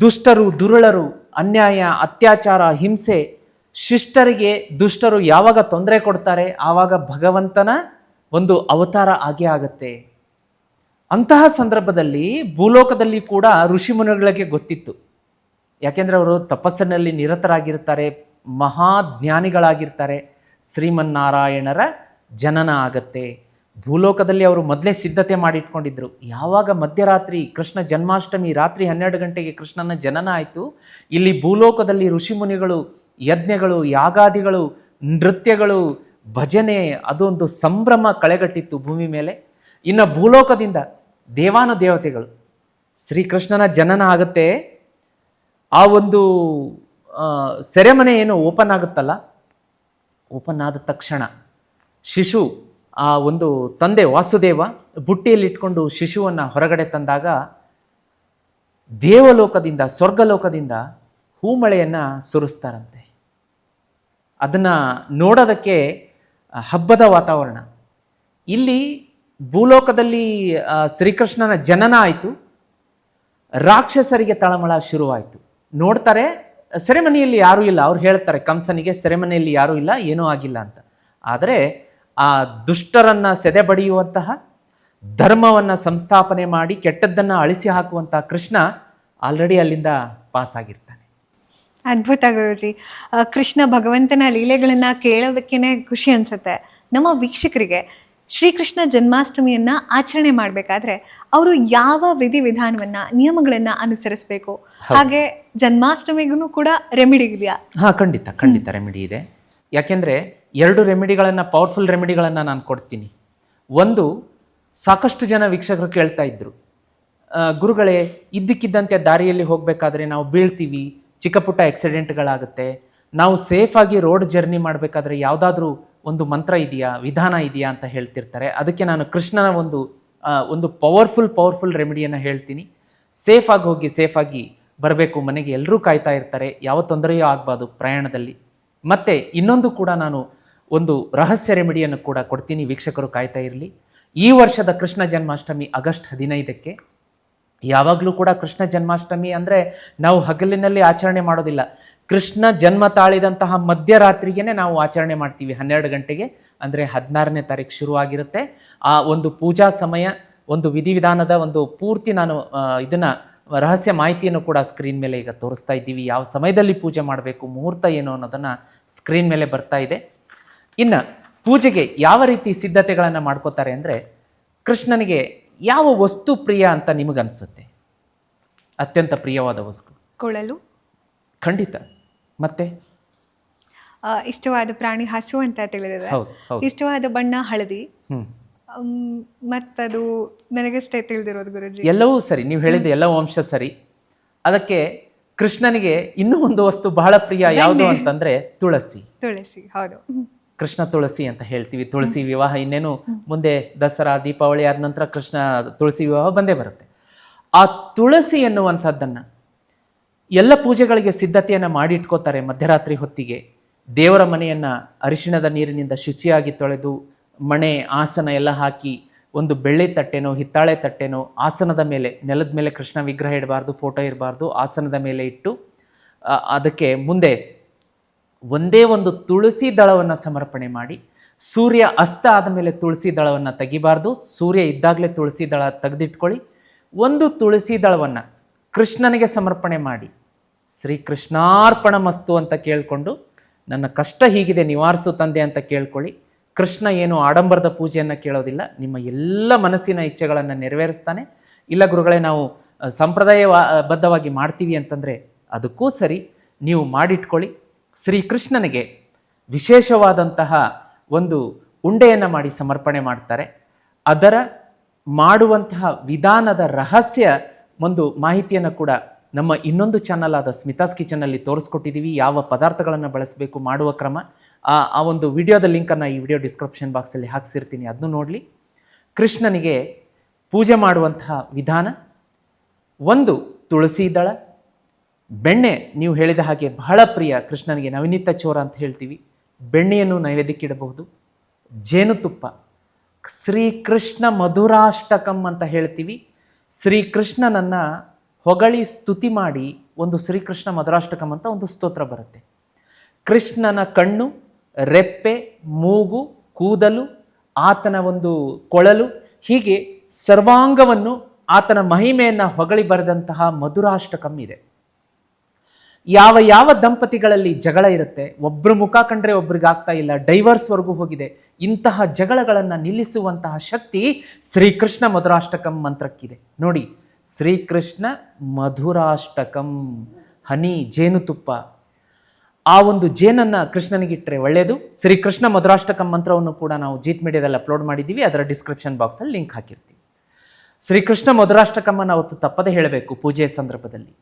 ದುಷ್ಟರು, ದುರುಳರು, ಅನ್ಯಾಯ, ಅತ್ಯಾಚಾರ, ಹಿಂಸೆ, ಶಿಷ್ಟರಿಗೆ ದುಷ್ಟರು ಯಾವಾಗ ತೊಂದರೆ ಕೊಡ್ತಾರೆ? ಆವಾಗ ಭಗವಂತನ ಒಂದು ಅವತಾರ ಆಗೇ ಆಗತ್ತೆ. ಅಂತಹ ಸಂದರ್ಭದಲ್ಲಿ ಭೂಲೋಕದಲ್ಲಿ ಕೂಡ ಋಷಿಮುನಿಗಳಿಗೆ ಗೊತ್ತಿತ್ತು. ಯಾಕೆಂದ್ರೆ ಅವರು ತಪಸ್ಸಿನಲ್ಲಿ ನಿರತರಾಗಿರ್ತಾರೆ ಮಹಾಜ್ಞಾನಿಗಳಾಗಿರ್ತಾರೆ ಶ್ರೀಮನ್ನಾರಾಯಣರ ಜನನ ಆಗತ್ತೆ. ಭೂಲೋಕದಲ್ಲಿ ಅವರು ಮೊದಲೇ ಸಿದ್ಧತೆ ಮಾಡಿಟ್ಕೊಂಡಿದ್ರು. ಯಾವಾಗ ಮಧ್ಯರಾತ್ರಿ ಕೃಷ್ಣ ಜನ್ಮಾಷ್ಟಮಿ ರಾತ್ರಿ ಹನ್ನೆರಡು ಗಂಟೆಗೆ ಕೃಷ್ಣನ ಜನನ ಆಯಿತು, ಇಲ್ಲಿ ಭೂಲೋಕದಲ್ಲಿ ಋಷಿಮುನಿಗಳು, ಯಜ್ಞಗಳು, ಯಾಗಾದಿಗಳು, ನೃತ್ಯಗಳು, ಭಜನೆ ಅದೊಂದು ಸಂಭ್ರಮ ಕಳೆಗಟ್ಟಿತ್ತು ಭೂಮಿ ಮೇಲೆ. ಇನ್ನು ಭೂಲೋಕದಿಂದ ದೇವಾನ ದೇವತೆಗಳು, ಶ್ರೀಕೃಷ್ಣನ ಜನನ ಆಗುತ್ತೆ. ಆ ಒಂದು ಸೆರೆಮನೆ ಏನು ಓಪನ್ ಆಗುತ್ತಲ್ಲ? ಓಪನ್ ಆದ ತಕ್ಷಣ ಶಿಶು ಆ ಒಂದು ತಂದೆ ವಾಸುದೇವ ಬುಟ್ಟಿಯಲ್ಲಿ ಇಟ್ಕೊಂಡು ಶಿಶುವನ್ನು ಹೊರಗಡೆ ತಂದಾಗ ದೇವಲೋಕದಿಂದ, ಸ್ವರ್ಗಲೋಕದಿಂದ ಹೂಮಳೆಯನ್ನು ಸುರಿಸ್ತಾರಂತೆ. ಅದನ್ನು ನೋಡೋದಕ್ಕೆ ಹಬ್ಬದ ವಾತಾವರಣ. ಇಲ್ಲಿ ಭೂಲೋಕದಲ್ಲಿ ಶ್ರೀಕೃಷ್ಣನ ಜನನ ಆಯಿತು. ರಾಕ್ಷಸರಿಗೆ ತಳಮಳ ಶುರುವಾಯಿತು. ನೋಡ್ತಾರೆ, ಸೆರೆಮನಿಯಲ್ಲಿ ಯಾರೂ ಇಲ್ಲ. ಅವ್ರು ಹೇಳ್ತಾರೆ, ಕಂಸನಿಗೆ ಸೆರೆಮನಿಯಲ್ಲಿ ಯಾರೂ ಇಲ್ಲ, ಏನೂ ಆಗಿಲ್ಲ ಅಂತ. ಆದರೆ ಆ ದುಷ್ಟರನ್ನ ಸೆದೆಬಡಿಯುವಂತಹ ಧರ್ಮವನ್ನು ಸಂಸ್ಥಾಪನೆ ಮಾಡಿ ಕೆಟ್ಟದ್ದನ್ನು ಅಳಿಸಿ ಹಾಕುವಂತಹ ಕೃಷ್ಣ ಆಲ್ರೆಡಿ ಅಲ್ಲಿಂದ ಪಾಸ್ ಆಗಿರ್ತಾನೆ. ಅದ್ಭುತ ಗುರುಜಿ. ಕೃಷ್ಣ ಭಗವಂತನ ಲೀಲೆಗಳನ್ನ ಕೇಳೋದಕ್ಕೇನೆ ಖುಷಿ ಅನ್ಸುತ್ತೆ. ನಮ್ಮ ವೀಕ್ಷಕರಿಗೆ ಶ್ರೀಕೃಷ್ಣ ಜನ್ಮಾಷ್ಟಮಿಯನ್ನ ಆಚರಣೆ ಮಾಡಬೇಕಾದ್ರೆ ಅವರು ಯಾವ ವಿಧಿವಿಧಾನವನ್ನ ನಿಯಮಗಳನ್ನ ಅನುಸರಿಸಬೇಕು? ಹಾಗೆ ಜನ್ಮಾಷ್ಟಮಿಗೂ ಕೂಡ ರೆಮಿಡಿ ಇದೆಯಾ? ಹಾ ಖಂಡಿತ ಖಂಡಿತ ರೆಮಿಡಿ ಇದೆ. ಯಾಕೆಂದರೆ ಎರಡು ರೆಮಿಡಿಗಳನ್ನು ಪವರ್ಫುಲ್ ರೆಮಿಡಿಗಳನ್ನು ನಾನು ಕೊಡ್ತೀನಿ. ಒಂದು, ಸಾಕಷ್ಟು ಜನ ವೀಕ್ಷಕರು ಕೇಳ್ತಾ ಇದ್ದರು ಗುರುಗಳೇ, ಇದ್ದಕ್ಕಿದ್ದಂತೆ ದಾರಿಯಲ್ಲಿ ಹೋಗಬೇಕಾದ್ರೆ ನಾವು ಬೀಳ್ತೀವಿ, ಚಿಕ್ಕ ಪುಟ್ಟ ಆಕ್ಸಿಡೆಂಟ್ಗಳಾಗುತ್ತೆ ನಾವು ಸೇಫಾಗಿ ರೋಡ್ ಜರ್ನಿ ಮಾಡಬೇಕಾದ್ರೆ ಯಾವುದಾದ್ರೂ ಒಂದು ಮಂತ್ರ ಇದೆಯಾ, ವಿಧಾನ ಇದೆಯಾ ಅಂತ ಹೇಳ್ತಿರ್ತಾರೆ. ಅದಕ್ಕೆ ನಾನು ಕೃಷ್ಣನ ಒಂದು ಒಂದು ಪವರ್ಫುಲ್ ಪವರ್ಫುಲ್ ರೆಮಿಡಿಯನ್ನು ಹೇಳ್ತೀನಿ. ಸೇಫಾಗಿ ಹೋಗಿ ಸೇಫಾಗಿ ಬರಬೇಕು, ಮನೆಗೆ ಎಲ್ಲರೂ ಕಾಯ್ತಾ ಇರ್ತಾರೆ, ಯಾವ ತೊಂದರೆಯೂ ಆಗಬಾರ್ದು ಪ್ರಯಾಣದಲ್ಲಿ. ಮತ್ತು ಇನ್ನೊಂದು ಕೂಡ ನಾನು ಒಂದು ರಹಸ್ಯ ರೆಮಿಡಿಯನ್ನು ಕೂಡ ಕೊಡ್ತೀನಿ ವೀಕ್ಷಕರು ಕಾಯ್ತಾ ಇರಲಿ. ಈ ವರ್ಷದ ಕೃಷ್ಣ ಜನ್ಮಾಷ್ಟಮಿ ಆಗಸ್ಟ್ ಹದಿನೈದಕ್ಕೆ. ಯಾವಾಗಲೂ ಕೂಡ ಕೃಷ್ಣ ಜನ್ಮಾಷ್ಟಮಿ ಅಂದರೆ ನಾವು ಹಗಲಿನಲ್ಲಿ ಆಚರಣೆ ಮಾಡೋದಿಲ್ಲ. ಕೃಷ್ಣ ಜನ್ಮ ತಾಳಿದಂತಹ ಮಧ್ಯರಾತ್ರಿಗೆ ನಾವು ಆಚರಣೆ ಮಾಡ್ತೀವಿ ಹನ್ನೆರಡು ಗಂಟೆಗೆ. ಅಂದರೆ ಹದಿನಾರನೇ ತಾರೀಕು ಶುರುವಾಗಿರುತ್ತೆ. ಆ ಒಂದು ಪೂಜಾ ಸಮಯ, ಒಂದು ವಿಧಿವಿಧಾನದ ಒಂದು ಪೂರ್ತಿ ನಾನು ಇದನ್ನು, ರಹಸ್ಯ ಮಾಹಿತಿಯನ್ನು ಕೂಡ ಸ್ಕ್ರೀನ್ ಮೇಲೆ ಈಗ ತೋರಿಸ್ತಾ ಇದ್ದೀವಿ. ಯಾವ ಸಮಯದಲ್ಲಿ ಪೂಜೆ ಮಾಡಬೇಕು, ಮುಹೂರ್ತ ಏನು ಅನ್ನೋದನ್ನು ಸ್ಕ್ರೀನ್ ಮೇಲೆ ಬರ್ತಾ ಇದೆ. ಇನ್ನು ಪೂಜೆಗೆ ಯಾವ ರೀತಿ ಸಿದ್ಧತೆಗಳನ್ನು ಮಾಡ್ಕೋತಾರೆ ಅಂದರೆ ಕೃಷ್ಣನಿಗೆ ಯಾವ ವಸ್ತು ಪ್ರಿಯ ಅಂತ ನಿಮಗನ್ಸುತ್ತೆ? ಅತ್ಯಂತ ಪ್ರಿಯವಾದ ವಸ್ತು. ಕೊಳಲು. ಖಂಡಿತ. ಮತ್ತೆ? ಇಷ್ಟವಾದ ಪ್ರಾಣಿ ಹಸು ಅಂತ ತಿಳಿದಿದೆ. ಇಷ್ಟವಾದ ಬಣ್ಣ ಹಳದಿ. ಮತ್ತದು ನನಗಷ್ಟೇ ತಿಳಿದಿರೋದು ಗುರುಜಿ. ಎಲ್ಲವೂ ಸರಿ ನೀವು ಹೇಳಿದ ಎಲ್ಲ ವಂಶ ಸರಿ. ಅದಕ್ಕೆ ಕೃಷ್ಣನಿಗೆ ಇನ್ನೂ ಒಂದು ವಸ್ತು ಬಹಳ ಪ್ರಿಯ ಯಾವುದು ಅಂತಂದ್ರೆ ತುಳಸಿ. ತುಳಸಿ ಹೌದು. ಕೃಷ್ಣ ತುಳಸಿ ಅಂತ ಹೇಳ್ತೀವಿ. ತುಳಸಿ ವಿವಾಹ ಇನ್ನೇನು ಮುಂದೆ ದಸರಾ ದೀಪಾವಳಿ ಆದ ನಂತರ ಕೃಷ್ಣ ತುಳಸಿ ವಿವಾಹ ಬಂದೇ ಬರುತ್ತೆ. ಆ ತುಳಸಿ ಎನ್ನುವಂಥದ್ದನ್ನು ಎಲ್ಲ ಪೂಜೆಗಳಿಗೆ ಸಿದ್ಧತೆಯನ್ನು ಮಾಡಿ ಇಟ್ಕೋತಾರೆ ಮಧ್ಯರಾತ್ರಿ ಹೊತ್ತಿಗೆ. ದೇವರ ಮನೆಯನ್ನು ಅರಿಶಿಣದ ನೀರಿನಿಂದ ಶುಚಿಯಾಗಿ ತೊಳೆದು ಮಣೆ ಆಸನ ಎಲ್ಲ ಹಾಕಿ ಒಂದು ಬೆಳ್ಳಿ ತಟ್ಟೆನೋ ಹಿತ್ತಾಳೆ ತಟ್ಟೆನೋ ಆಸನದ ಮೇಲೆ ನೆಲದ ಮೇಲೆ ಕೃಷ್ಣ ವಿಗ್ರಹ ಇಡಬಾರ್ದು ಫೋಟೋ ಇರಬಾರ್ದು ಆಸನದ ಮೇಲೆ ಇಟ್ಟು ಅದಕ್ಕೆ ಮುಂದೆ ಒಂದೇ ಒಂದು ತುಳಸಿ ದಳವನ್ನು ಸಮರ್ಪಣೆ ಮಾಡಿ, ಸೂರ್ಯ ಅಸ್ತ ಆದಮೇಲೆ ತುಳಸಿ ದಳವನ್ನು ತೆಗಿಬಾರ್ದು, ಸೂರ್ಯ ಇದ್ದಾಗಲೇ ತುಳಸಿ ದಳ ತೆಗೆದಿಟ್ಕೊಳ್ಳಿ. ಒಂದು ತುಳಸಿ ದಳವನ್ನು ಕೃಷ್ಣನಿಗೆ ಸಮರ್ಪಣೆ ಮಾಡಿ ಶ್ರೀ ಕೃಷ್ಣಾರ್ಪಣ ಮಸ್ತು ಅಂತ ಕೇಳಿಕೊಂಡು, ನನ್ನ ಕಷ್ಟ ಹೀಗಿದೆ ನಿವಾರಿಸು ತಂದೆ ಅಂತ ಕೇಳ್ಕೊಳ್ಳಿ. ಕೃಷ್ಣ ಏನು ಆಡಂಬರದ ಪೂಜೆಯನ್ನು ಕೇಳೋದಿಲ್ಲ, ನಿಮ್ಮ ಎಲ್ಲ ಮನಸ್ಸಿನ ಇಚ್ಛೆಗಳನ್ನು ನೆರವೇರಿಸ್ತಾನೆ. ಇಲ್ಲ ಗುರುಗಳೇ, ನಾವು ಸಂಪ್ರದಾಯ ಬದ್ಧವಾಗಿ ಮಾಡ್ತೀವಿ ಅಂತಂದರೆ ಅದಕ್ಕೂ ಸರಿ, ನೀವು ಮಾಡಿಟ್ಕೊಳ್ಳಿ. ಶ್ರೀಕೃಷ್ಣನಿಗೆ ವಿಶೇಷವಾದಂತಹ ಒಂದು ಉಂಡೆಯನ್ನು ಮಾಡಿ ಸಮರ್ಪಣೆ ಮಾಡ್ತಾರೆ. ಅದರ ಮಾಡುವಂತಹ ವಿಧಾನದ ರಹಸ್ಯ ಒಂದು ಮಾಹಿತಿಯನ್ನು ಕೂಡ ನಮ್ಮ ಇನ್ನೊಂದು ಚಾನಲ್ ಆದ ಸ್ಮಿತಾಸ್ ಕಿಚನಲ್ಲಿ ತೋರಿಸ್ಕೊಟ್ಟಿದ್ದೀವಿ ಯಾವ ಪದಾರ್ಥಗಳನ್ನು ಬಳಸಬೇಕು, ಮಾಡುವ ಕ್ರಮ, ಆ ಆ ಒಂದು ವಿಡಿಯೋದ ಲಿಂಕನ್ನು ಈ ವಿಡಿಯೋ ಡಿಸ್ಕ್ರಿಪ್ಷನ್ ಬಾಕ್ಸಲ್ಲಿ ಹಾಕ್ಸಿರ್ತೀನಿ. ಅದನ್ನು ನೋಡಲಿ. ಕೃಷ್ಣನಿಗೆ ಪೂಜೆ ಮಾಡುವಂತಹ ವಿಧಾನ, ಒಂದು ತುಳಸಿ ದಳ ಬೆಣ್ಣೆ, ನೀವು ಹೇಳಿದ ಹಾಗೆ ಬಹಳ ಪ್ರಿಯ ಕೃಷ್ಣನಿಗೆ ನವನೀತ ಚೋರ ಅಂತ ಹೇಳ್ತೀವಿ. ಬೆಣ್ಣೆಯನ್ನು ನೈವೇದ್ಯಕ್ಕಿಡಬಹುದು. ಜೇನುತುಪ್ಪ, ಶ್ರೀಕೃಷ್ಣ ಮಧುರಾಷ್ಟಕಂ ಅಂತ ಹೇಳ್ತೀವಿ. ಶ್ರೀಕೃಷ್ಣನನ್ನ ಹೊಗಳಿ ಸ್ತುತಿ ಮಾಡಿ ಒಂದು ಶ್ರೀಕೃಷ್ಣ ಮಧುರಾಷ್ಟಕಂ ಅಂತ ಒಂದು ಸ್ತೋತ್ರ ಬರುತ್ತೆ. ಕೃಷ್ಣನ ಕಣ್ಣು, ರೆಪ್ಪೆ, ಮೂಗು, ಕೂದಲು, ಆತನ ಒಂದು ಕೊಳಲು, ಹೀಗೆ ಸರ್ವಾಂಗವನ್ನು ಆತನ ಮಹಿಮೆಯನ್ನು ಹೊಗಳಿ ಬರೆದಂತಹ ಮಧುರಾಷ್ಟಕಂ ಇದೆ. ಯಾವ ಯಾವ ದಂಪತಿಗಳಲ್ಲಿ ಜಗಳ ಇರುತ್ತೆ ಒಬ್ಬರು ಮುಖ ಕಂಡ್ರೆ ಒಬ್ರಿಗೆ ಆಗ್ತಾ ಇಲ್ಲ ಡೈವರ್ಸ್ವರೆಗೂ ಹೋಗಿದೆ, ಇಂತಹ ಜಗಳಗಳನ್ನು ನಿಲ್ಲಿಸುವಂತಹ ಶಕ್ತಿ ಶ್ರೀಕೃಷ್ಣ ಮಧುರಾಷ್ಟಕಂ ಮಂತ್ರಕ್ಕಿದೆ. ನೋಡಿ, ಶ್ರೀಕೃಷ್ಣ ಮಧುರಾಷ್ಟಕಂ, ಹನಿ ಜೇನುತುಪ್ಪ. ಆ ಒಂದು ಜೇನನ್ನ ಕೃಷ್ಣನಿಗಿಟ್ಟರೆ ಒಳ್ಳೆಯದು ಶ್ರೀಕೃಷ್ಣ ಮಧುರಾಷ್ಟಕಂ ಮಂತ್ರವನ್ನು ಕೂಡ ನಾವು ಜೀತ್ ಮೀಡಿಯಾದಲ್ಲಿ ಅಪ್ಲೋಡ್ ಮಾಡಿದ್ದೀವಿ ಅದರ ಡಿಸ್ಕ್ರಿಪ್ಷನ್ ಬಾಕ್ಸಲ್ಲಿ ಲಿಂಕ್ ಹಾಕಿರ್ತೀವಿ. ಶ್ರೀಕೃಷ್ಣ ಮಧುರಾಷ್ಟಕಮ್ಮನ ಅವತ್ತು ತಪ್ಪದೇ ಹೇಳಬೇಕು ಪೂಜೆಯ ಸಂದರ್ಭದಲ್ಲಿ.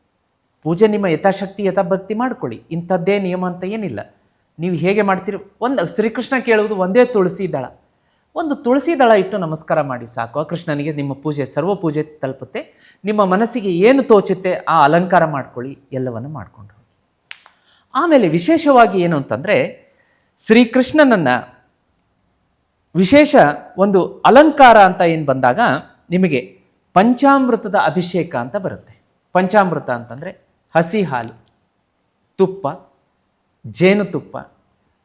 ಪೂಜೆ ನಿಮ್ಮ ಯಥಾಶಕ್ತಿ, ಯಥಾಭಕ್ತಿ ಮಾಡ್ಕೊಳ್ಳಿ. ಇಂಥದ್ದೇ ನಿಯಮ ಅಂತ ಏನಿಲ್ಲ. ನೀವು ಹೇಗೆ ಮಾಡ್ತೀರಿ? ಒಂದು ಶ್ರೀಕೃಷ್ಣ ಕೇಳುವುದು ಒಂದೇ ತುಳಸಿ ದಳ. ಒಂದು ತುಳಸಿ ದಳ ಇಟ್ಟು ನಮಸ್ಕಾರ ಮಾಡಿ ಸಾಕು. ಕೃಷ್ಣನಿಗೆ ನಿಮ್ಮ ಪೂಜೆ, ಸರ್ವ ಪೂಜೆ ತಲುಪುತ್ತೆ. ನಿಮ್ಮ ಮನಸ್ಸಿಗೆ ಏನು ತೋಚುತ್ತೆ, ಆ ಅಲಂಕಾರ ಮಾಡ್ಕೊಳ್ಳಿ. ಎಲ್ಲವನ್ನು ಮಾಡಿಕೊಂಡು ಆಮೇಲೆ ವಿಶೇಷವಾಗಿ ಏನು ಅಂತಂದರೆ, ಶ್ರೀಕೃಷ್ಣನನ್ನು ವಿಶೇಷ ಒಂದು ಅಲಂಕಾರ ಅಂತ ಏನು ಬಂದಾಗ, ನಿಮಗೆ ಪಂಚಾಮೃತದ ಅಭಿಷೇಕ ಅಂತ ಬರುತ್ತೆ. ಪಂಚಾಮೃತ ಅಂತಂದರೆ ಹಸಿ ಹಾಲು ತುಪ್ಪ ಜೇನುತುಪ್ಪ